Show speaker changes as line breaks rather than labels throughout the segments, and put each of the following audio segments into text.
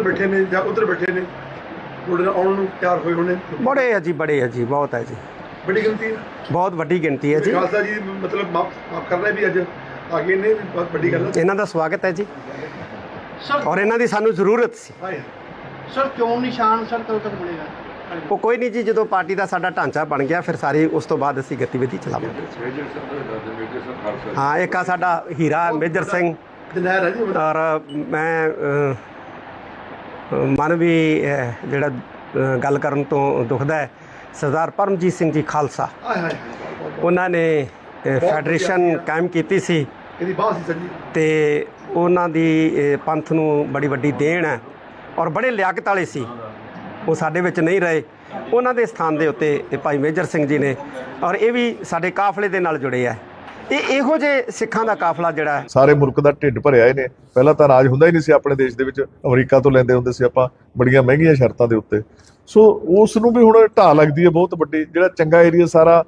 ਇੱਧਰ ਬੈਠੇ ਨੇ ਜਾਂ ਉੱਧਰ ਬੈਠੇ ਨੇ। ਤੁਹਾਡੇ ਨਾਲ ਆਉਣ ਨੂੰ ਤਿਆਰ ਹੋਏ ਹੋਣੇ।
ਬੜੇ ਹੈ ਜੀ ਬੜੇ ਹੈ ਜੀ ਬਹੁਤ ਹੈ ਜੀ।
ਬੜੀ ਗਿਣਤੀ ਹੈ
ਬਹੁਤ ਵੱਡੀ ਗਿਣਤੀ ਹੈ ਜੀ।
ਖਾਲਸਾ ਜੀ ਮਤਲਬ ਮਾਫ ਮਾਫ ਕਰਨਾ ਵੀ ਅੱਜ ਆ ਗਏ ਨੇ ਬਹੁਤ ਵੱਡੀ ਗੱਲ ਹੈ
ਇਹਨਾਂ ਦਾ ਸਵਾਗਤ ਹੈ ਜੀ।
ਸਰ
ਔਰ ਇਹਨਾਂ ਦੀ ਸਾਨੂੰ ਜ਼ਰੂਰਤ ਸੀ।
ਸਰ ਚੋਣ ਨਿਸ਼ਾਨ ਸਰ ਕਦੋਂ ਤੱਕ ਬਣੇਗਾ?
ਉਹ ਕੋਈ ਨਹੀਂ ਜੀ ਜਦੋਂ ਪਾਰਟੀ ਦਾ ਸਾਡਾ ਢਾਂਚਾ ਬਣ ਗਿਆ ਫਿਰ ਸਾਰੀ ਉਸ ਤੋਂ ਬਾਅਦ ਅਸੀਂ ਗਤੀਵਿਧੀ ਚਲਾਵਾਂਗੇ। ਹਾਂ ਇੱਕ ਆ ਸਾਡਾ ਹੀਰਾ ਮੇਜਰ ਸਿੰਘ। ਔਰ ਮੈਂ ਮਨ ਵੀ ਜਿਹੜਾ ਗੱਲ ਕਰਨ ਤੋਂ ਦੁਖਦਾ ਹੈ। ਸਰਦਾਰ ਪਰਮਜੀਤ ਸਿੰਘ ਜੀ ਖਾਲਸਾ। ਉਹਨਾਂ ਨੇ ਫੈਡਰੇਸ਼ਨ ਕਾਇਮ ਕੀਤੀ ਸੀ।
ਇਹਦੀ ਬਾਹ ਸੀ ਸੰਜੀ।
ਤੇ ਉਹਨਾਂ ਦੀ ਪੰਥ ਨੂੰ ਬੜੀ ਵੱਡੀ ਦੇਣ ਹੈ। ਔਰ ਬੜੇ ਲਿਆਕਤ ਵਾਲੇ ਸੀ। ਉਹ ਸਾਡੇ ਵਿੱਚ ਨਹੀਂ ਰਹੇ। ਉਹਨਾਂ ਦੇ ਸਥਾਨ ਦੇ ਉੱਤੇ ਭਾਈ ਮੇਜਰ ਸਿੰਘ ਜੀ ਨੇ। ਔਰ ਇਹ ਵੀ ਸਾਡੇ ਕਾਫਲੇ ਦੇ ਨਾਲ ਜੁੜੇ ਆ ਇਹ ਇਹੋ ਜਿਹੇ ਸਿੱਖਾਂ ਦਾ ਕਾਫਲਾ ਜਿਹੜਾ ਹੈ?
ਸਾਰੇ ਮੁਲਕ ਦਾ ਢਿੱਡ ਭਰਿਆ ਹੀ ਪਹਿਲਾਂ ਤਾਂ ਰਾਜ ਹੁੰਦਾ ਹੀ ਨਹੀਂ ਸੀ ਆਪਣੇ ਦੇਸ਼ ਦੇ ਵਿੱਚ। ਅਮਰੀਕਾ ਤੋਂ ਲੈਂਦੇ ਹੁੰਦੇ ਸੀ ਆਪਾਂ ਬੜੀਆਂ ਮਹਿੰਗੀਆਂ ਸ਼ਰਤਾਂ ਦੇ ਉੱਤੇ। ਸੋ ਉਸ ਨੂੰ ਵੀ ਹੁਣ ਢਾਹ ਲੱਗਦੀ ਹੈ ਬਹੁਤ ਵੱਡੀ। ਜਿਹੜਾ ਚੰਗਾ ਏਰੀਆ ਸਾਰਾ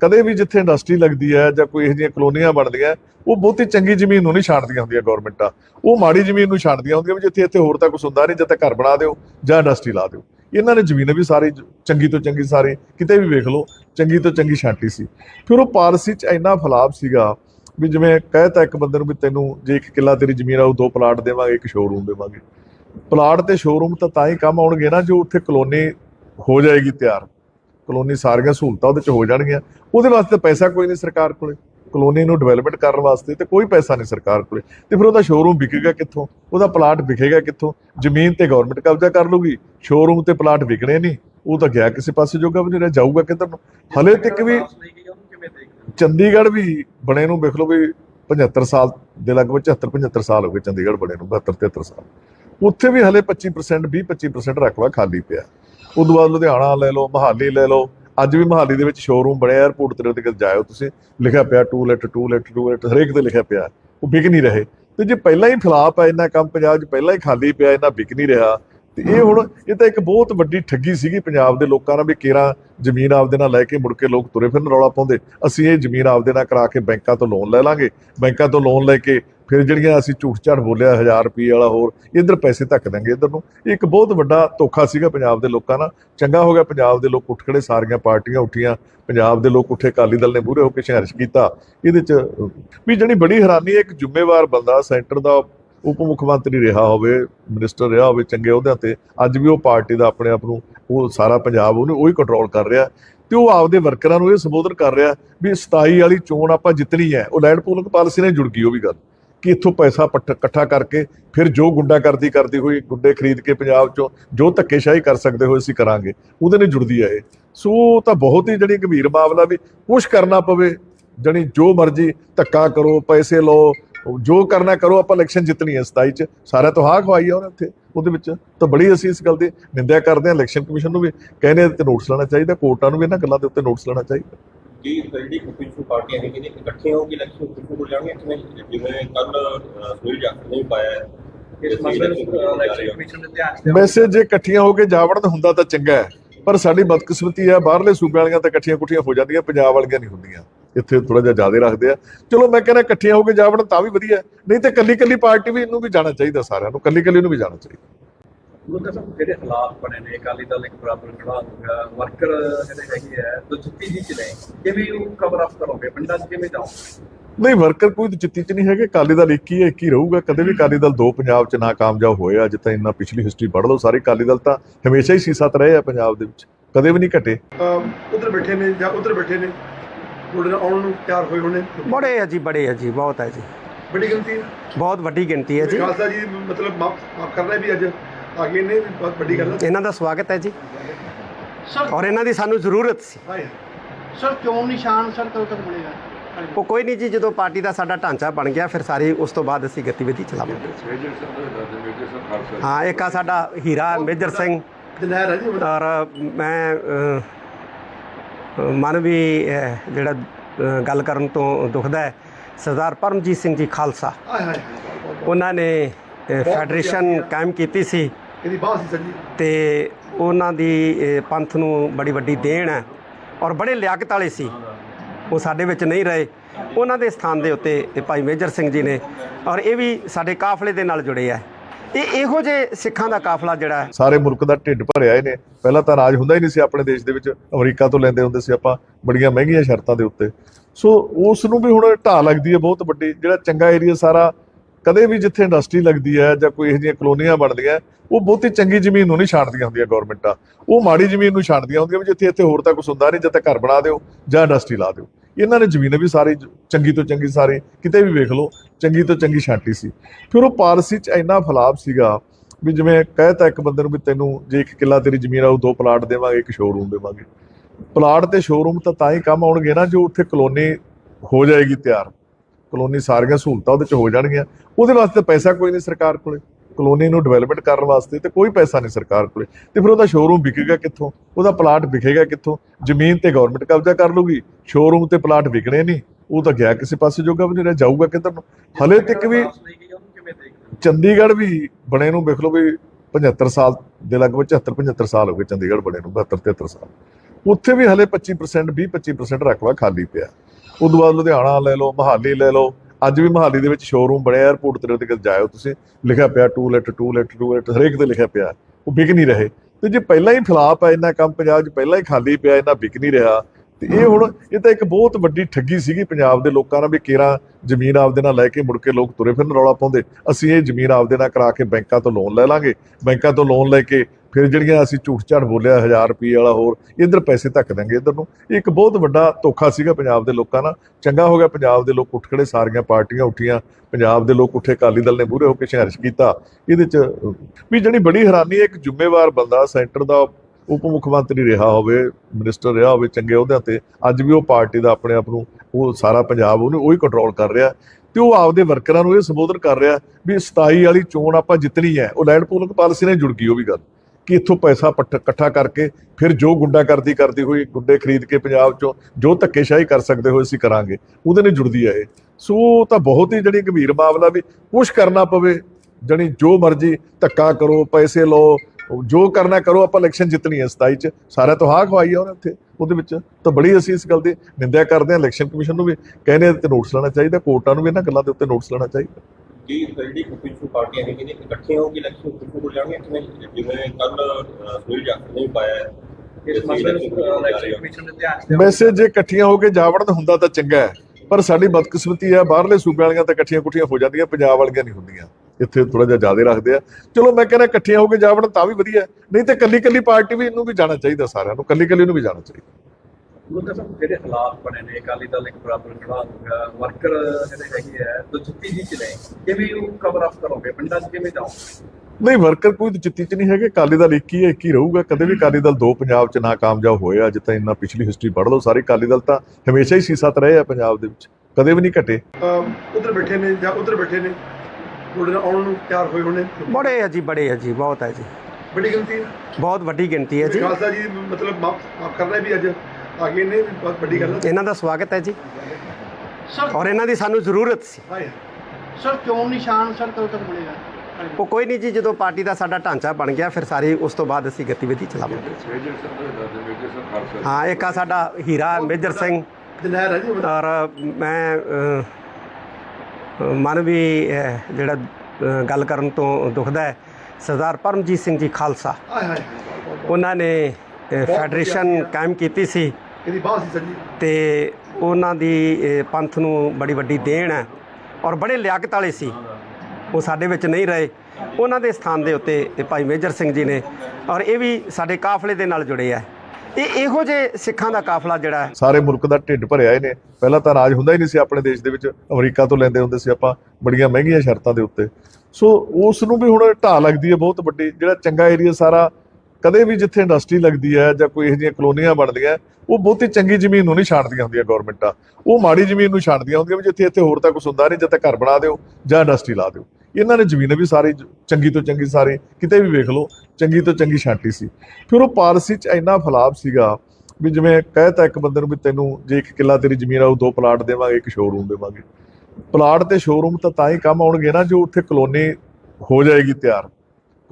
ਕਦੇ ਵੀ ਜਿੱਥੇ ਇੰਡਸਟਰੀ ਲੱਗਦੀ ਹੈ ਜਾਂ ਕੋਈ ਇਹੋ ਜਿਹੀਆਂ ਕਲੋਨੀਆਂ ਬਣਦੀਆਂ, ਉਹ ਬਹੁਤੀ ਚੰਗੀ ਜ਼ਮੀਨ ਨੂੰ ਨਹੀਂ ਛਾਣਦੀਆਂ ਹੁੰਦੀਆਂ ਗਵਰਨਮੈਂਟਾਂ ਉਹ ਮਾੜੀ ਜ਼ਮੀਨ ਨੂੰ ਛਾਣਦੀਆਂ ਹੁੰਦੀਆਂ ਵੀ ਜਿੱਥੇ ਇੱਥੇ ਹੋਰ ਤਾਂ ਕੁਝ ਹੁੰਦਾ ਨਹੀਂ ਜਦ ਘਰ ਬਣਾ ਦਿਓ ਜਾਂ ਇੰਡਸਟਰੀ ਲਾ ਦਿਓ। ਇਹਨਾਂ ਨੇ ਜ਼ਮੀਨ ਵੀ ਸਾਰੀ ਚੰਗੀ ਤੋਂ ਚੰਗੀ ਸਾਰੀ ਕਿਤੇ ਵੀ ਵੇਖ ਲਓ। ਚੰਗੀ ਤੋਂ ਚੰਗੀ ਛਾਂਟੀ ਸੀ। ਫਿਰ ਉਹ ਪਾਲਿਸੀ 'ਚ ਇੰਨਾ ਫਲਾਪ ਸੀਗਾ ਵੀ ਜਿਵੇਂ ਕਹਿਤਾ ਇੱਕ ਬੰਦੇ ਨੂੰ ਵੀ ਤੈਨੂੰ ਜੇ ਇੱਕ ਕਿੱਲਾ ਤੇਰੀ ਜ਼ਮੀਨ ਆ, ਉਹ ਦੋ ਪਲਾਟ ਦੇਵਾਂਗੇ, ਇੱਕ ਸ਼ੋਰੂਮ ਦੇਵਾਂਗੇ। ਪਲਾਟ ਤੇ ਸ਼ੋਰੂਮ ਤਾਂ ਤਾਂ ਹੀ ਕੰਮ ਆਉਣਗੇ ਨਾ ਜੋ ਉੱਥੇ ਕਲੋਨੀ ਹੋ ਜਾਏਗੀ ਤਿਆਰ। ਕਲੋਨੀ ਸਾਰੀਆਂ ਸਹੂਲਤਾਂ ਉਹਦੇ ਚ ਹੋ ਜਾਣਗੀਆਂ। ਉਹਦੇ ਵਾਸਤੇ ਪੈਸਾ ਕੋਈ ਨਹੀਂ ਸਰਕਾਰ ਕੋਲੇ। ਕਲੋਨੀ ਨੂੰ ਡਿਵੈਲਪਮੈਂਟ ਕਰਨ ਵਾਸਤੇ ਤੇ ਕੋਈ ਪੈਸਾ ਨਹੀਂ ਸਰਕਾਰ ਕੋਲੇ। ਤੇ ਫਿਰ ਉਹਦਾ ਸ਼ੋਰੂਮ ਵਿਕੇਗਾ ਕਿੱਥੋਂ? ਉਹਦਾ ਪਲਾਟ ਵਿਕੇਗਾ ਕਿੱਥੋਂ? ਜ਼ਮੀਨ ਤੇ ਗਵਰਨਮੈਂਟ ਕਬਜ਼ਾ ਕਰ ਲੂਗੀ ਸ਼ੋਰੂਮ ਤੇ ਪਲਾਟ ਵਿਕਣੇ ਨਹੀਂ। ਉਹ ਤਾਂ ਗਿਆ ਕਿਸੇ ਪਾਸੇ ਜੋਗਾ ਵੀ ਨਹੀਂ ਰਿਹਾ, ਜਾਊਗਾ ਕਿੱਧਰ? ਨੂੰ ਹਲੇ ਤੱਕ ਵੀ ਚੰਡੀਗੜ੍ਹ ਵੀ ਬਣੇ ਨੂੰ ਵੇਖ ਲਓ ਵੀ 75 ਸਾਲ ਦੇ ਲਗਭਗ 74 75 ਸਾਲ ਹੋ ਗਏ ਚੰਡੀਗੜ੍ਹ ਬਣੇ ਨੂੰ 72 73 ਸਾਲ। ਉੱਥੇ ਵੀ ਹਲੇ 25% 20 25% ਰਕਬਾ ਖਾਲੀ ਪਿਆ। ਉਦੋਂ ਬਾਅਦ ਲੁਧਿਆਣਾ ਲੈ ਲਓ, ਮਹਾਲੀ ਲੈ ਲਓ। ਅੱਜ ਵੀ ਮਹਾਲੀ ਦੇ ਵਿੱਚ ਸ਼ੋਰੂਮ ਬਣਿਆ 에어ਪੋਰਟ ਤੇ ਕਿਤੇ ਜਾਇਓ ਤੁਸੀਂ। ਲਿਖਿਆ ਪਿਆ ਟੂਲੈਟ ਟੂਲੈਟ ਟੂਲੈਟ ਹਰੇਕ ਤੇ ਲਿਖਿਆ ਪਿਆ। ਉਹ ਵਿਕ ਨਹੀਂ ਰਹੇ। ਤੇ ਜੇ ਪਹਿਲਾਂ ਹੀ ਫਲਾਪ ਹੈ ਇੰਨਾ ਕੰਮ ਪੰਜਾਬ 'ਚ ਪਹਿਲਾਂ ਹੀ ਖਾਲੀ ਪਿਆ, ਇੰਨਾ ਵਿਕ ਨਹੀਂ ਰਿਹਾ। ਤੇ ਇਹ ਹੁਣ ਇਹ ਤਾਂ ਇੱਕ ਬਹੁਤ ਵੱਡੀ ਠੱਗੀ ਸੀਗੀ ਪੰਜਾਬ ਦੇ ਲੋਕਾਂ ਨਾਲ ਵੀ ਕੇਰਾ ਜ਼ਮੀਨ ਆਪਦੇ ਨਾਲ ਲੈ ਕੇ ਮੁੜ ਕੇ ਲੋਕ ਤੁਰੇ ਫਿਰਨ ਰੌਲਾ ਪਾਉਂਦੇ। ਅਸੀਂ ਇਹ ਜ਼ਮੀਨ ਆਪਦੇ ਨਾਲ ਕਰਾ ਕੇ ਬੈਂਕਾਂ ਤੋਂ ਲੋਨ ਲੈ ਲਾਂਗੇ। ਬੈਂਕਾਂ ਤੋਂ ਲੋਨ ਲੈ ਕੇ ਫਿਰ ਜਿਹੜੀਆਂ ਅਸੀਂ ਝੂਠ ਝਾੜ ਬੋਲਿਆ 1000 ਰੁਪਏ ਵਾਲਾ ਹੋਰ, ਇਧਰ ਪੈਸੇ ਧੱਕ ਦਾਂਗੇ ਇਧਰ ਨੂੰ। ਇਹ ਇੱਕ ਬਹੁਤ ਵੱਡਾ ਧੋਖਾ ਸੀਗਾ ਪੰਜਾਬ ਦੇ ਲੋਕਾਂ ਨਾਲ। ਚੰਗਾ ਹੋ ਗਿਆ ਪੰਜਾਬ ਦੇ ਲੋਕ ਉੱਠ ਖੜੇ, ਸਾਰੀਆਂ ਪਾਰਟੀਆਂ ਉੱਠੀਆਂ। ਪੰਜਾਬ ਦੇ ਲੋਕ ਉੱਠੇ, ਅਕਾਲੀ ਦਲ ਨੇ ਮੂਹਰੇ ਹੋ ਕੇ ਸੰਘਰਸ਼ ਕੀਤਾ। ਇਹਦੇ ਚ ਵੀ ਜਿਹੜੀ ਬੜੀ ਹੈਰਾਨੀ ਹੈ ਇੱਕ ਜ਼ਿੰਮੇਵਾਰ ਬੰਦਾ ਸੈਂਟਰ ਦਾ ਉਪ ਮੁੱਖ ਮੰਤਰੀ ਰਿਹਾ ਹੋਵੇ ਮਿਨਿਸਟਰ ਰਿਹਾ ਹੋਵੇ ਚੰਗੇ ਅਹੁਦਿਆਂ ਤੇ, ਅੱਜ ਵੀ ਉਹ ਪਾਰਟੀ ਦਾ ਆਪਣੇ ਆਪ ਨੂੰ ਉਹ ਸਾਰਾ ਪੰਜਾਬ ਉਹਨੂੰ ਉਹੀ ਕੰਟਰੋਲ ਕਰ ਰਿਹਾ। ਤੇ ਉਹ ਆਪਦੇ ਵਰਕਰਾਂ ਨੂੰ ਇਹ ਸੰਬੋਧਨ ਕਰ ਰਿਹਾ ਵੀ 27 ਵਾਲੀ ਚੋਣ ਆਪਾਂ ਜਿੱਤਣੀ ਹੈ। ਉਹ ਲੈਂਡ ਪੂਲਿੰਗ ਪਾਲਿਸੀ ਨਾਲ ਜੁੜ ਗਈ ਉਹ ਵੀ ਗੱਲ। ਕਿ ਇੱਥੋਂ ਪੈਸਾ ਪੱਠ- ਇਕੱਠਾ ਕਰਕੇ ਫਿਰ ਜੋ ਗੁੰਡਾਗਰਦੀ ਕਰਦੀ ਹੋਈ, ਗੁੰਡੇ ਖਰੀਦ ਕੇ ਪੰਜਾਬ ਚੋਂ ਜੋ ਧੱਕੇਸ਼ਾਹੀ ਕਰ ਸਕਦੇ ਹੋਏ ਅਸੀਂ ਕਰਾਂਗੇ, ਉਹਦੇ ਨਾਲ ਜੁੜਦੀ ਹੈ ਇਹ। ਸੋ ਤਾਂ ਬਹੁਤ ਹੀ ਜਿਹੜੀ ਗੰਭੀਰ ਮਾਮਲਾ ਵੀ ਕੁਛ ਕਰਨਾ ਪਵੇ, ਜਣੀ ਜੋ ਮਰਜ਼ੀ ਧੱਕਾ ਕਰੋ, ਪੈਸੇ ਲਓ ਜੋ ਕਰਨਾ ਕਰੋ ਆਪਾਂ ਇਲੈਕਸ਼ਨ ਜਿੱਤਣੀ ਹੈ 27 ਚ। ਸਾਰਿਆਂ ਤੋਂ ਹਾਂ ਖਵਾਈ ਆ ਉਹਨੇ ਉੱਥੇ ਉਹਦੇ ਵਿੱਚ। ਤਾਂ ਬੜੀ ਅਸੀਂ ਇਸ ਗੱਲ ਦੀ ਨਿੰਦਿਆ ਕਰਦੇ ਹਾਂ ਇਲੈਕਸ਼ਨ ਕਮਿਸ਼ਨ ਨੂੰ ਵੀ ਕਹਿੰਦੇ ਤੇ ਨੋਟਿਸ ਲੈਣਾ ਚਾਹੀਦਾ ਕੋਰਟਾਂ ਨੂੰ ਵੀ ਇਹਨਾਂ ਗੱਲਾਂ ਦੇ ਉੱਤੇ ਨੋਟਿਸ ਲੈਣਾ ਚਾਹੀਦਾ।
ਕਿ ਜਿਹੜੀ ਕੁਝ ਪਾਰਟੀਆਂ ਨੇ ਜਿਹੜੇ ਇਕੱਠੀਆਂ ਹੋ ਕੇ ਇਲੈਕਸ਼ਨ ਕਿੱਥੋਂ ਹੋ ਜਾਣਗੇ ਕਿਵੇਂ ਜਿਵੇਂ ਕੱਲ ਸੁਨੀਲ ਜਾਖੜ ਨੇ ਪਾਇਆ ਹੈ। ਇਸ ਮਸਲੇ ਨੂੰ ਇਲੈਕਸ਼ਨ ਕਮਿਸ਼ਨ ਦੇ ਧਿਆਨ
ਵੈਸੇ ਜੇ ਇਕੱਠੀਆਂ ਹੋ ਕੇ ਜਾਵੜਨ ਹੁੰਦਾ ਤਾਂ ਚੰਗਾ ਹੈ ਪਰ ਸਾਡੀ ਬਦਕਿਸਮਤੀ ਹੈ ਬਾਹਰਲੇ ਸੂਬੇ ਵਾਲੀਆਂ ਤਾਂ ਇਕੱਠੀਆਂ ਕੁੱਠੀਆਂ ਹੋ ਜਾਂਦੀਆਂ ਪੰਜਾਬ ਵਾਲੀਆਂ ਨਹੀਂ ਹੁੰਦੀਆਂ। ਇੱਥੇ ਥੋੜਾ ਜਿਹਾ ਜ਼ਿਆਦਾ ਰੱਖਦੇ ਆ। ਚਲੋ ਮੈਂ ਕਹਿੰਦਾ ਇਕੱਠੀਆਂ ਹੋ ਕੇ ਜਾਵੜਨ ਤਾਂ ਵੀ ਵਧੀਆ। ਨਹੀਂ ਤੇ ਕੱਲੀ ਕੱਲੀ ਪਾਰਟੀ ਵੀ ਇਹਨੂੰ ਵੀ ਜਾਣਾ ਚਾਹੀਦਾ ਸਾਰਿਆਂ ਨੂੰ। ਕੱਲੀ ਕੱਲੀ ਨੂੰ ਵੀ ਜਾਣਾ ਚਾਹੀਦਾ।
ਉਹਦੇ ਸਭ ਜਿਹੜੇ ਹਾਲਾਤ ਬਣੇ ਨੇ? ਅਕਾਲੀ ਦਲ ਇੱਕ ਬਰਾਬਰ ਖੜਾ ਹੋ ਗਿਆ। ਵਰਕਰ ਜਿਹੜੇ ਹੈਗੇ ਆ ਦੁਚਿੱਤੀ ਜੀ ਚ ਨੇ ਕਿਵੇਂ ਉਹ ਕਵਰ ਅਪ ਕਰੋਗੇ? ਪਿੰਡਾਂ 'ਚ ਕਿਵੇਂ ਜਾਓਗੇ?
ਨਹੀਂ ਵਰਕਰ ਕੋਈ ਚਿੱਤੀ ਚ ਨਹੀਂ ਹੈਗੇ। ਅਕਾਲੀ ਦਲ ਇੱਕ ਹੀ ਹੈ ਇੱਕ ਹੀ ਰਹੂਗਾ। ਕਦੇ ਵੀ ਅਕਾਲੀ ਦਲ ਦੋ ਪੰਜਾਬ ਚ ਨਾ ਕਾਮਯਾਬ ਹੋਏ ਅੱਜ ਤਾਂ ਇੰਨਾ ਪਿਛਲੀ ਹਿਸਟਰੀ ਪੜ੍ਹ ਲਓ ਸਾਰੇ ਅਕਾਲੀ ਦਲ ਤਾਂ ਹਮੇਸ਼ਾ ਹੀ ਸੀਸਤ ਰਹੇ ਆ ਪੰਜਾਬ ਦੇ ਵਿੱਚ। ਕਦੇ ਵੀ ਨਹੀਂ ਘਟੇ।
ਉੱਧਰ ਬੈਠੇ ਨੇ ਜਾਂ ਉੱਧਰ ਬੈਠੇ ਨੇ। ਤੁਹਾਡੇ ਨਾਲ ਆਉਣ ਨੂੰ ਤਿਆਰ ਹੋਏ ਹੋਣੇ?
ਬੜੇ ਹੈ ਜੀ ਬੜੇ ਹੈ ਜੀ ਬਹੁਤ ਹੈ ਜੀ।
ਬੜੀ ਗਿਣਤੀ ਹੈ
ਬਹੁਤ ਵੱਡੀ ਗਿਣਤੀ ਹੈ ਜੀ।
ਖਾਲਸਾ ਜੀ ਮਤਲਬ ਮਾਫ ਕਰਨਾ ਵੀ ਅੱਜ ਆ ਗਏ ਨੇ ਬਹੁਤ ਵੱਡੀ ਗੱਲ ਹੈ
ਇਹਨਾਂ ਦਾ ਸਵਾਗਤ ਹੈ ਜੀ।
ਸਰ
ਔਰ ਇਹਨਾਂ ਦੀ ਸਾਨੂੰ ਜ਼ਰੂਰਤ ਸੀ।
ਸਰ ਚੋਣ ਨਿਸ਼ਾਨ ਸਰ ਕਦੋਂ ਤੱਕ ਬਣੇਗਾ?
ਉਹ ਕੋਈ ਨਹੀਂ ਜੀ ਜਦੋਂ ਪਾਰਟੀ ਦਾ ਸਾਡਾ ਢਾਂਚਾ ਬਣ ਗਿਆ ਫਿਰ ਸਾਰੀ ਉਸ ਤੋਂ ਬਾਅਦ ਅਸੀਂ ਗਤੀਵਿਧੀ ਚਲਾਵਾਂਗੇ। ਹਾਂ ਇੱਕ ਆ ਸਾਡਾ ਹੀਰਾ ਮੇਜਰ ਸਿੰਘ।
ਜਨਹਿਰ ਹੈ ਜੀ ਮਤਲਬ
ਔਰ ਮੈਂ ਮਨ ਵੀ ਜਿਹੜਾ ਗੱਲ ਕਰਨ ਤੋਂ ਦੁਖਦਾ ਹੈ। ਸਰਦਾਰ ਪਰਮਜੀਤ ਸਿੰਘ ਜੀ ਖਾਲਸਾ। ਉਹਨਾਂ ਨੇ ਫੈਡਰੇਸ਼ਨ ਕਾਇਮ ਕੀਤੀ ਸੀ।
ਇਹਦੀ ਬਾਹ ਸੀ ਸੰਜੀ।
ਤੇ ਉਹਨਾਂ ਦੀ ਪੰਥ ਨੂੰ ਬੜੀ ਵੱਡੀ ਦੇਣ ਹੈ। ਔਰ ਬੜੇ ਲਿਆਕਤ ਵਾਲੇ ਸੀ। ਉਹ ਸਾਡੇ ਵਿੱਚ ਨਹੀਂ ਰਹੇ। ਉਹਨਾਂ ਦੇ ਸਥਾਨ ਦੇ ਉੱਤੇ ਭਾਈ ਮੇਜਰ ਸਿੰਘ ਜੀ ਨੇ। ਔਰ ਇਹ ਵੀ ਸਾਡੇ ਕਾਫਲੇ ਦੇ ਨਾਲ ਜੁੜੇ ਆ ਇਹ ਇਹੋ ਜਿਹੇ ਸਿੱਖਾਂ ਦਾ ਕਾਫਲਾ ਜਿਹੜਾ ਹੈ?
ਸਾਰੇ ਮੁਲਕ ਦਾ ਢਿੱਡ ਭਰਿਆ ਇਹਨੇ। ਪਹਿਲਾਂ ਤਾਂ ਰਾਜ ਹੁੰਦਾ ਹੀ ਨਹੀਂ ਸੀ ਆਪਣੇ ਦੇਸ਼ ਦੇ ਵਿੱਚ। ਅਮਰੀਕਾ ਤੋਂ ਲੈਂਦੇ ਹੁੰਦੇ ਸੀ ਆਪਾਂ ਬੜੀਆਂ ਮਹਿੰਗੀਆਂ ਸ਼ਰਤਾਂ ਦੇ ਉੱਤੇ। ਸੋ ਉਸ ਨੂੰ ਵੀ ਹੁਣ ਢਾਹ ਲੱਗਦੀ ਹੈ ਬਹੁਤ ਵੱਡੀ। ਜਿਹੜਾ ਚੰਗਾ ਏਰੀਆ ਸਾਰਾ ਕਦੇ ਵੀ ਜਿੱਥੇ ਇੰਡਸਟਰੀ ਲੱਗਦੀ ਹੈ ਜਾਂ ਕੋਈ ਇਹੋ ਜਿਹੀਆਂ ਕਲੋਨੀਆਂ ਬਣਦੀਆਂ, ਉਹ ਬਹੁਤੀ ਚੰਗੀ ਜ਼ਮੀਨ ਨੂੰ ਨਹੀਂ ਛਾਂਟਦੀਆਂ ਹੁੰਦੀਆਂ ਗਵਰਨਮੈਂਟਾਂ ਉਹ ਮਾੜੀ ਜ਼ਮੀਨ ਨੂੰ ਛਾਂਟਦੀਆਂ ਹੁੰਦੀਆਂ ਵੀ ਜਿੱਥੇ ਇੱਥੇ ਹੋਰ ਤਾਂ ਕੁਝ ਹੁੰਦਾ ਨਹੀਂ, ਜਾਂ ਘਰ ਬਣਾ ਦਿਓ ਜਾਂ ਇੰਡਸਟਰੀ ਲਾ ਦਿਓ। ਇਹਨਾਂ ਨੇ ਜ਼ਮੀਨ ਵੀ ਸਾਰੀ ਚੰਗੀ ਤੋਂ ਚੰਗੀ ਸਾਰੀ, ਕਿਤੇ ਵੀ ਵੇਖ ਲਓ, ਚੰਗੀ ਤੋਂ ਚੰਗੀ ਛਾਂਟੀ ਸੀ। ਫਿਰ ਉਹ ਪਾਰਸੀ ਚ ਇੰਨਾ ਫਲਾਪ ਸੀਗਾ ਵੀ ਜਿਵੇਂ ਕਹਿਤਾ ਇੱਕ ਬੰਦੇ ਨੂੰ ਵੀ ਤੈਨੂੰ ਜੇ ਇੱਕ ਕਿੱਲਾ ਤੇਰੀ ਜ਼ਮੀਨ ਆ, ਉਹ ਦੋ ਪਲਾਟ ਦੇਵਾਂਗੇ, ਇੱਕ ਸ਼ੋਰੂਮ ਦੇਵਾਂਗੇ। ਪਲਾਟ ਤੇ ਸ਼ੋਰੂਮ ਤਾਂ ਤਾਂ ਹੀ ਕੰਮ ਆਉਣਗੇ ਨਾ ਜੋ ਉੱਥੇ ਕਲੋਨੀ ਹੋ ਜਾਏਗੀ ਤਿਆਰ। ਕਲੋਨੀ ਸਾਰੀਆਂ ਸਹੂਲਤਾਂ ਉਹਦੇ ਚ ਹੋ ਜਾਣਗੀਆਂ। ਉਹਦੇ ਵਾਸਤੇ ਪੈਸਾ ਕੋਈ ਨਹੀਂ ਸਰਕਾਰ ਕੋਲੇ। ਕਲੋਨੀ ਨੂੰ ਡਿਵੈਲਪਮੈਂਟ ਕਰਨ ਵਾਸਤੇ ਤੇ ਕੋਈ ਪੈਸਾ ਨਹੀਂ ਸਰਕਾਰ ਕੋਲੇ। ਤੇ ਫਿਰ ਉਹਦਾ ਸ਼ੋਰੂਮ ਵਿਕੇਗਾ ਕਿੱਥੋਂ? ਉਹਦਾ ਪਲਾਟ ਵਿਕੇਗਾ ਕਿੱਥੋਂ? ਜ਼ਮੀਨ ਤੇ ਗਵਰਨਮੈਂਟ ਕਬਜ਼ਾ ਕਰ ਲੂਗੀ ਸ਼ੋਰੂਮ ਤੇ ਪਲਾਟ ਵਿਕਣੇ ਨਹੀਂ। ਉਹ ਤਾਂ ਗਿਆ ਕਿਸੇ ਪਾਸੇ ਜੋਗਾ ਵੀ ਨਹੀਂ ਰਿਹਾ, ਜਾਊਗਾ ਕਿੱਧਰ ਨੂੰ? ਹਲੇ ਤੱਕ ਵੀ ਚੰਡੀਗੜ੍ਹ ਵੀ ਬਣੇ ਨੂੰ ਵੇਖ ਲਓ ਵੀ 75 ਸਾਲ ਦੇ ਲਗਭਗ 74 75 ਸਾਲ ਹੋ ਗਏ ਚੰਡੀਗੜ੍ਹ ਬਣੇ ਨੂੰ 72 73 ਸਾਲ। ਉੱਥੇ ਵੀ ਹਲੇ 25% 20 25% ਰਕਬਾ ਖਾਲੀ ਪਿਆ। ਉਦੋਂ ਬਾਅਦ ਲੁਧਿਆਣਾ ਲੈ ਲਓ, ਮਹਾਲੀ ਲੈ ਲਓ ਅੱਜ ਵੀ ਮਹਾਲੀ ਦੇ ਵਿੱਚ ਸ਼ੋਰੂਮ ਬਣਿਆ 에어ਪੋਰਟ ਤੇ ਤੇ ਜਾਇਓ ਤੁਸੀਂ, ਲਿਖਿਆ ਪਿਆ ਟੂਲੈਟ ਟੂਲੈਟ ਟੂਲੈਟ ਹਰੇਕ ਤੇ ਲਿਖਿਆ ਪਿਆ। ਉਹ ਵਿਕ ਨਹੀਂ ਰਹੇ। ਤੇ ਜੇ ਪਹਿਲਾਂ ਹੀ ਫਲਾਪ ਹੈ ਇੰਨਾ ਕੰਮ ਪੰਜਾਬ 'ਚ, ਪਹਿਲਾਂ ਹੀ ਖਾਲੀ ਪਿਆ, ਇੰਨਾ ਵਿਕ ਨਹੀਂ ਰਿਹਾ। ਤੇ ਇਹ ਹੁਣ, ਇਹ ਤਾਂ ਇੱਕ ਬਹੁਤ ਵੱਡੀ ਠੱਗੀ ਸੀਗੀ ਪੰਜਾਬ ਦੇ ਲੋਕਾਂ ਨਾਲ ਵੀ ਕੇਰਾ ਜ਼ਮੀਨ ਆਪਦੇ ਨਾਲ ਲੈ ਕੇ ਮੁੜ ਕੇ ਲੋਕ ਤੁਰੇ ਫਿਰਨ ਰੌਲਾ ਪਾਉਂਦੇ। ਅਸੀਂ ਇਹ ਜ਼ਮੀਨ ਆਪਦੇ ਨਾਲ ਕਰਾ ਕੇ ਬੈਂਕਾਂ ਤੋਂ ਲੋਨ ਲੈ ਲਾਂਗੇ। ਬੈਂਕਾਂ ਤੋਂ ਲੋਨ ਲੈ ਕੇ ਫਿਰ ਜਿਹੜੀਆਂ ਅਸੀਂ ਝੂਠ ਝਾੜ ਬੋਲਿਆ 1000 ਰੁਪਏ ਵਾਲਾ ਹੋਰ, ਇਧਰ ਪੈਸੇ ਧੱਕ ਦਾਂਗੇ ਇਧਰ ਨੂੰ। ਇਹ ਇੱਕ ਬਹੁਤ ਵੱਡਾ ਧੋਖਾ ਸੀਗਾ ਪੰਜਾਬ ਦੇ ਲੋਕਾਂ ਨਾਲ। ਚੰਗਾ ਹੋ ਗਿਆ ਪੰਜਾਬ ਦੇ ਲੋਕ ਉੱਠ ਖੜੇ, ਸਾਰੀਆਂ ਪਾਰਟੀਆਂ ਉੱਠੀਆਂ। ਪੰਜਾਬ ਦੇ ਲੋਕ ਉੱਠੇ, ਅਕਾਲੀ ਦਲ ਨੇ ਮੂਹਰੇ ਹੋ ਕੇ ਸੰਘਰਸ਼ ਕੀਤਾ। ਇਹਦੇ ਚ, ਵੀ ਜਿਹੜੀ ਬੜੀ ਹੈਰਾਨੀ ਹੈ, ਇੱਕ ਜ਼ਿੰਮੇਵਾਰ ਬੰਦਾ ਸੈਂਟਰ ਦਾ ਉਪ ਮੁੱਖ ਮੰਤਰੀ ਰਿਹਾ ਹੋਵੇ, ਮਿਨਿਸਟਰ ਰਿਹਾ ਹੋਵੇ ਚੰਗੇ ਅਹੁਦਿਆਂ ਤੇ, ਅੱਜ ਵੀ ਉਹ ਪਾਰਟੀ ਦਾ ਆਪਣੇ ਆਪ ਨੂੰ, ਉਹ ਸਾਰਾ ਪੰਜਾਬ ਉਹਨੂੰ ਉਹੀ ਕੰਟਰੋਲ ਕਰ ਰਿਹਾ। ਤੇ ਉਹ ਆਪਦੇ ਵਰਕਰਾਂ ਨੂੰ ਇਹ ਸੰਬੋਧਨ ਕਰ ਰਿਹਾ ਵੀ 27 ਵਾਲੀ ਚੋਣ ਆਪਾਂ ਜਿੱਤਣੀ ਹੈ। ਉਹ ਲੈਂਡ ਪੂਲਿੰਗ ਪਾਲਿਸੀ ਨਾਲ ਜੁੜ ਗਈ, ਉਹ ਵੀ ਗੱਲ। ਕਿ ਇੱਥੋਂ ਪੈਸਾ ਪੱਟ- ਇਕੱਠਾ ਕਰਕੇ ਫਿਰ ਜੋ ਗੁੰਡਾਗਰਦੀ ਕਰਦੀ ਹੋਈ ਗੁੰਡੇ ਖਰੀਦ ਕੇ ਪੰਜਾਬ ਚੋਂ ਜੋ ਧੱਕੇਸ਼ਾਹੀ ਕਰ ਸਕਦੇ ਹੋਏ ਅਸੀਂ ਕਰਾਂਗੇ, ਉਹਦੇ ਨਾਲ ਜੁੜਦੀ ਹੈ ਇਹ। ਸੋ ਤਾਂ ਬਹੁਤ ਹੀ ਜਿਹੜੀ ਗੰਭੀਰ ਮਾਮਲਾ ਵੀ ਕੁਛ ਕਰਨਾ ਪਵੇ, ਜਣੀ ਜੋ ਮਰਜ਼ੀ ਧੱਕਾ ਕਰੋ, ਪੈਸੇ ਲਓ, ਜੋ ਕਰਨਾ ਕਰੋ, ਆਪਾਂ ਇਲੈਕਸ਼ਨ ਜਿੱਤਣੀ ਹੈ 27 ਚ। ਸਾਰਾ ਤੋਂ ਹਾਂ ਖਵਾਈ ਆ ਉਹਨੇ ਇੱਥੇ ਉਹਦੇ ਵਿੱਚ ਤਾਂ ਬੜੀ ਅਸੀਂ ਇਸ ਗੱਲ ਦੀ ਨਿੰਦਿਆ ਕਰਦੇ ਹਾਂ ਇਲੈਕਸ਼ਨ ਕਮਿਸ਼ਨ ਨੂੰ ਵੀ ਕਹਿੰਦੇ ਤੇ ਨੋਟਿਸ ਲੈਣਾ ਚਾਹੀਦਾ, ਕੋਰਟਾਂ ਨੂੰ ਵੀ ਇਹਨਾਂ ਗੱਲਾਂ ਦੇ ਉੱਤੇ ਨੋਟਿਸ ਲੈਣਾ ਚਾਹੀਦਾ।
ਜੀ ਜਿਹੜੀ ਕੁਝ ਪਾਰਟੀਆਂ ਹੈਗੀਆਂ ਨੇ ਇਕੱਠੀਆਂ ਹੋ ਕੇ ਇਲੈਕਸ਼ਨ ਕਿੱਥੋਂ ਹੋ ਜਾਣਗੇ ਕਿਵੇਂ ਜਿਵੇਂ ਕੱਲ ਸੁਨੀਲ ਜਾਖੜ ਨੇ ਪਾਇਆ ਹੈ।
ਇਸ ਮਸਲੇ ਨੂੰ ਇਲੈਕਸ਼ਨ ਕਮਿਸ਼ਨ ਦੇ ਧਿਆਨ 'ਚ ਲਿਆਓ।
ਵੈਸੇ ਜੇ ਇਕੱਠੀਆਂ ਹੋ ਕੇ ਜਾਵੜਨ ਹੁੰਦਾ ਤਾਂ ਚੰਗਾ ਹੈ ਪਰ ਸਾਡੀ ਬਦਕਿਸਮਤੀ ਹੈ ਬਾਹਰਲੇ ਸੂਬਿਆਂ ਵਾਲੀਆਂ ਤਾਂ ਇਕੱਠੀਆਂ ਕੁੱਠੀਆਂ ਹੋ ਜਾਂਦੀਆਂ ਪੰਜਾਬ ਵਾਲੀਆਂ ਨਹੀਂ ਹੁੰਦੀਆਂ। ਇੱਥੇ ਥੋੜਾ ਜਿਹਾ ਜ਼ਿਆਦਾ ਰੱਖਦੇ ਆ। ਚਲੋ ਮੈਂ ਕਹਿੰਦਾ ਇਕੱਠੀਆਂ ਹੋ ਕੇ ਜਾਵੜਨ ਤਾਂ ਵੀ ਵਧੀਆ। ਨਹੀਂ ਤੇ ਕੱਲੀ ਕੱਲੀ ਪਾਰਟੀ ਵੀ ਇਹਨੂੰ ਵੀ ਜਾਣਾ ਚਾਹੀਦਾ ਸਾਰਿਆਂ ਨੂੰ ਕੱਲੀ ਕੱਲੀ ਨੂੰ ਵੀ ਜਾਣਾ ਚਾਹੀਦਾ।
ਲੋਕਾਂ ਸਾਹਿਬ ਜਿਹੜੇ ਹਾਲਾਤ ਬਣੇ ਨੇ? ਅਕਾਲੀ ਦਲ ਇੱਕ ਬਰਾਬਰ ਖੜਾ ਹੋ ਗਿਆ। ਵਰਕਰ ਜਿਹੜੇ ਹੈਗੇ ਆ ਦੁਚਿੱਤੀ ਜੀ ਚ ਨੇ ਕਿਵੇਂ ਉਹ ਕਵਰ ਅਪ ਕਰੋਗੇ? ਪਿੰਡਾਂ 'ਚ ਕਿਵੇਂ ਜਾਓਗੇ?
ਨਹੀਂ ਵਰਕਰ ਕੋਈ ਚਿੱਤੀ ਚ ਨਹੀਂ ਹੈਗੇ। ਅਕਾਲੀ ਦਲ ਇੱਕ ਹੀ ਹੈ ਇੱਕ ਹੀ ਰਹੂਗਾ। ਕਦੇ ਵੀ ਅਕਾਲੀ ਦਲ ਦੋ ਪੰਜਾਬ ਚ ਨਾ ਕਾਮਯਾਬ ਹੋਏ ਅੱਜ ਤਾਂ ਇੰਨਾ ਪਿਛਲੀ ਹਿਸਟਰੀ ਪੜ੍ਹ ਲਓ ਸਾਰੇ ਅਕਾਲੀ ਦਲ ਤਾਂ ਹਮੇਸ਼ਾ ਹੀ ਸੀਸਤ ਰਹੇ ਆ ਪੰਜਾਬ ਦੇ ਵਿੱਚ। ਕਦੇ ਵੀ ਨਹੀਂ ਘਟੇ।
ਉਧਰ ਬੈਠੇ ਨੇ ਜਾਂ ਉਧਰ ਬੈਠੇ ਨੇ? ਤੁਹਾਡੇ ਨਾਲ ਆਉਣ ਨੂੰ ਤਿਆਰ ਹੋਏ ਹੋਣੇ?
ਬੜੇ ਹੈ ਜੀ ਬੜੇ ਹੈ ਜੀ ਬਹੁਤ ਹੈ ਜੀ।
ਬੜੀ ਗਿਣਤੀ ਹੈ।
ਬਹੁਤ ਵੱਡੀ ਗਿਣਤੀ ਹੈ ਜੀ।
ਖਾਲਸਾ ਜੀ ਮਤਲਬ ਮਾਫ ਮਾਫ ਕਰਨਾ ਵੀ ਅੱਜ। ਆ ਗਏ ਨੇ ਵੀ ਬਹੁਤ ਵੱਡੀ ਗੱਲ ਹੈ
ਇਹਨਾਂ ਦਾ ਸਵਾਗਤ ਹੈ ਜੀ।
ਸਰ
ਔਰ ਇਹਨਾਂ ਦੀ ਸਾਨੂੰ ਜ਼ਰੂਰਤ ਸੀ।
ਹਾਏ
ਸਰ ਚੋਣ ਨਿਸ਼ਾਨ ਸਰ ਕਦੋਂ ਤੱਕ ਮਿਲੇਗਾ?
ਉਹ ਕੋਈ ਨਹੀਂ ਜੀ ਜਦੋਂ ਪਾਰਟੀ ਦਾ ਸਾਡਾ ਢਾਂਚਾ ਬਣ ਗਿਆ ਫਿਰ ਸਾਰੀ ਉਸ ਤੋਂ ਬਾਅਦ ਅਸੀਂ ਗਤੀਵਿਧੀ ਚਲਾਵਾਂਗੇ। ਹਾਂ ਇੱਕ ਆ ਸਾਡਾ ਹੀਰਾ ਮੇਜਰ ਸਿੰਘ। ਔਰ ਮੈਂ ਮਨ ਵੀ ਜਿਹੜਾ ਗੱਲ ਕਰਨ ਤੋਂ ਦੁਖਦਾ ਹੈ ਸਰਦਾਰ ਪਰਮਜੀਤ ਸਿੰਘ ਜੀ ਖਾਲਸਾ।
ਹਾਏ ਹਾਏ।
ਉਹਨਾਂ ਨੇ ਫੈਡਰੇਸ਼ਨ ਕਾਇਮ ਕੀਤੀ ਸੀ।
ਇਹਦੀ ਬਾਹ ਸੀ ਸੱਜੀ?
ਤੇ ਉਹਨਾਂ ਦੀ ਅ, ਪੰਥ ਨੂੰ ਬੜੀ ਵੱਡੀ ਦੇਣ ਹੈ ਔਰ ਬੜੇ ਲਿਆਕਤ ਵਾਲੇ ਸੀ। ਉਹ ਸਾਡੇ ਵਿੱਚ ਨਹੀਂ ਰਹੇ। ਉਹਨਾਂ ਦੇ ਸਥਾਨ ਦੇ ਉੱਤੇ ਇਹ ਭਾਈ ਮੇਜਰ ਸਿੰਘ ਜੀ ਨੇ ਔਰ ਇਹ ਵੀ ਸਾਡੇ ਕਾਫਲੇ ਦੇ ਨਾਲ ਜੁੜੇ ਆ ਇਹ ਇਹੋ ਜਿਹੇ ਸਿੱਖਾਂ ਦਾ ਕਾਫਲਾ ਜਿਹੜਾ ਹੈ।
ਸਾਰੇ ਮੁਲਕ ਦਾ ਢਿੱਡ ਭਰਿਆ ਇਹਨੇ। ਪਹਿਲਾਂ ਤਾਂ ਰਾਜ ਹੁੰਦਾ ਹੀ ਨਹੀਂ ਸੀ ਆਪਣੇ ਦੇਸ਼ ਦੇ ਵਿੱਚ। ਅਮਰੀਕਾ ਤੋਂ ਲੈਂਦੇ ਹੁੰਦੇ ਸੀ ਆਪਾਂ ਬੜੀਆਂ ਮਹਿੰਗੀਆਂ ਸ਼ਰਤਾਂ ਦੇ ਉੱਤੇ। ਸੋ ਉਸ ਨੂੰ ਵੀ ਹੁਣ ਢਾਹ ਲੱਗਦੀ ਹੈ ਬਹੁਤ ਵੱਡੀ। ਜਿਹੜਾ ਚੰਗਾ ਏਰੀਆ ਸਾਰਾ ਕਦੇ ਵੀ ਜਿੱਥੇ ਇੰਡਸਟਰੀ ਲੱਗਦੀ ਹੈ ਜਾਂ ਕੋਈ ਇਹੋ ਜਿਹੀਆਂ ਕਲੋਨੀਆਂ ਬਣਦੀਆਂ, ਉਹ ਬਹੁਤੀ ਚੰਗੀ ਜ਼ਮੀਨ ਨੂੰ ਨਹੀਂ ਛਾਂਟਦੀਆਂ ਹੁੰਦੀਆਂ ਗਵਰਨਮੈਂਟਾਂ ਉਹ ਮਾੜੀ ਜ਼ਮੀਨ ਨੂੰ ਛਾਂਟਦੀਆਂ ਹੁੰਦੀਆਂ ਵੀ ਜਿੱਥੇ ਇੱਥੇ ਹੋਰ ਤਾਂ ਕੁਝ ਹੁੰਦਾ ਨਹੀਂ ਜਾਂ ਤਾਂ ਘਰ ਬਣਾ ਦਿਓ ਜਾਂ ਇੰਡਸਟਰੀ ਲਾ ਦਿਓ। ਇਹਨਾਂ ਨੇ ਜ਼ਮੀਨ ਵੀ ਸਾਰੀ ਚੰਗੀ ਤੋਂ ਚੰਗੀ ਸਾਰੀ, ਕਿਤੇ ਵੀ ਵੇਖ ਲਓ, ਚੰਗੀ ਤੋਂ ਚੰਗੀ ਛਾਂਟੀ ਸੀ। ਫਿਰ ਉਹ ਪਾਲਸੀ ਚ ਇੰਨਾ ਫਲਾਪ ਸੀਗਾ ਵੀ ਜਿਵੇਂ ਕਹਿਤਾ ਇੱਕ ਬੰਦੇ ਨੂੰ ਵੀ ਤੈਨੂੰ ਜੇ ਇੱਕ ਕਿੱਲਾ ਤੇਰੀ ਜ਼ਮੀਨ ਆ ਉਹ ਦੋ ਪਲਾਟ ਦੇਵਾਂਗੇ, ਇੱਕ ਸ਼ੋਰੂਮ ਦੇਵਾਂਗੇ। ਪਲਾਟ ਤੇ ਸ਼ੋਰੂਮ ਤਾਂ ਤਾਂ ਹੀ ਕੰਮ ਆਉਣਗੇ ਨਾ ਜੋ ਉੱਥੇ ਕਲੋਨੀ ਹੋ ਜਾਏਗੀ ਤਿਆਰ।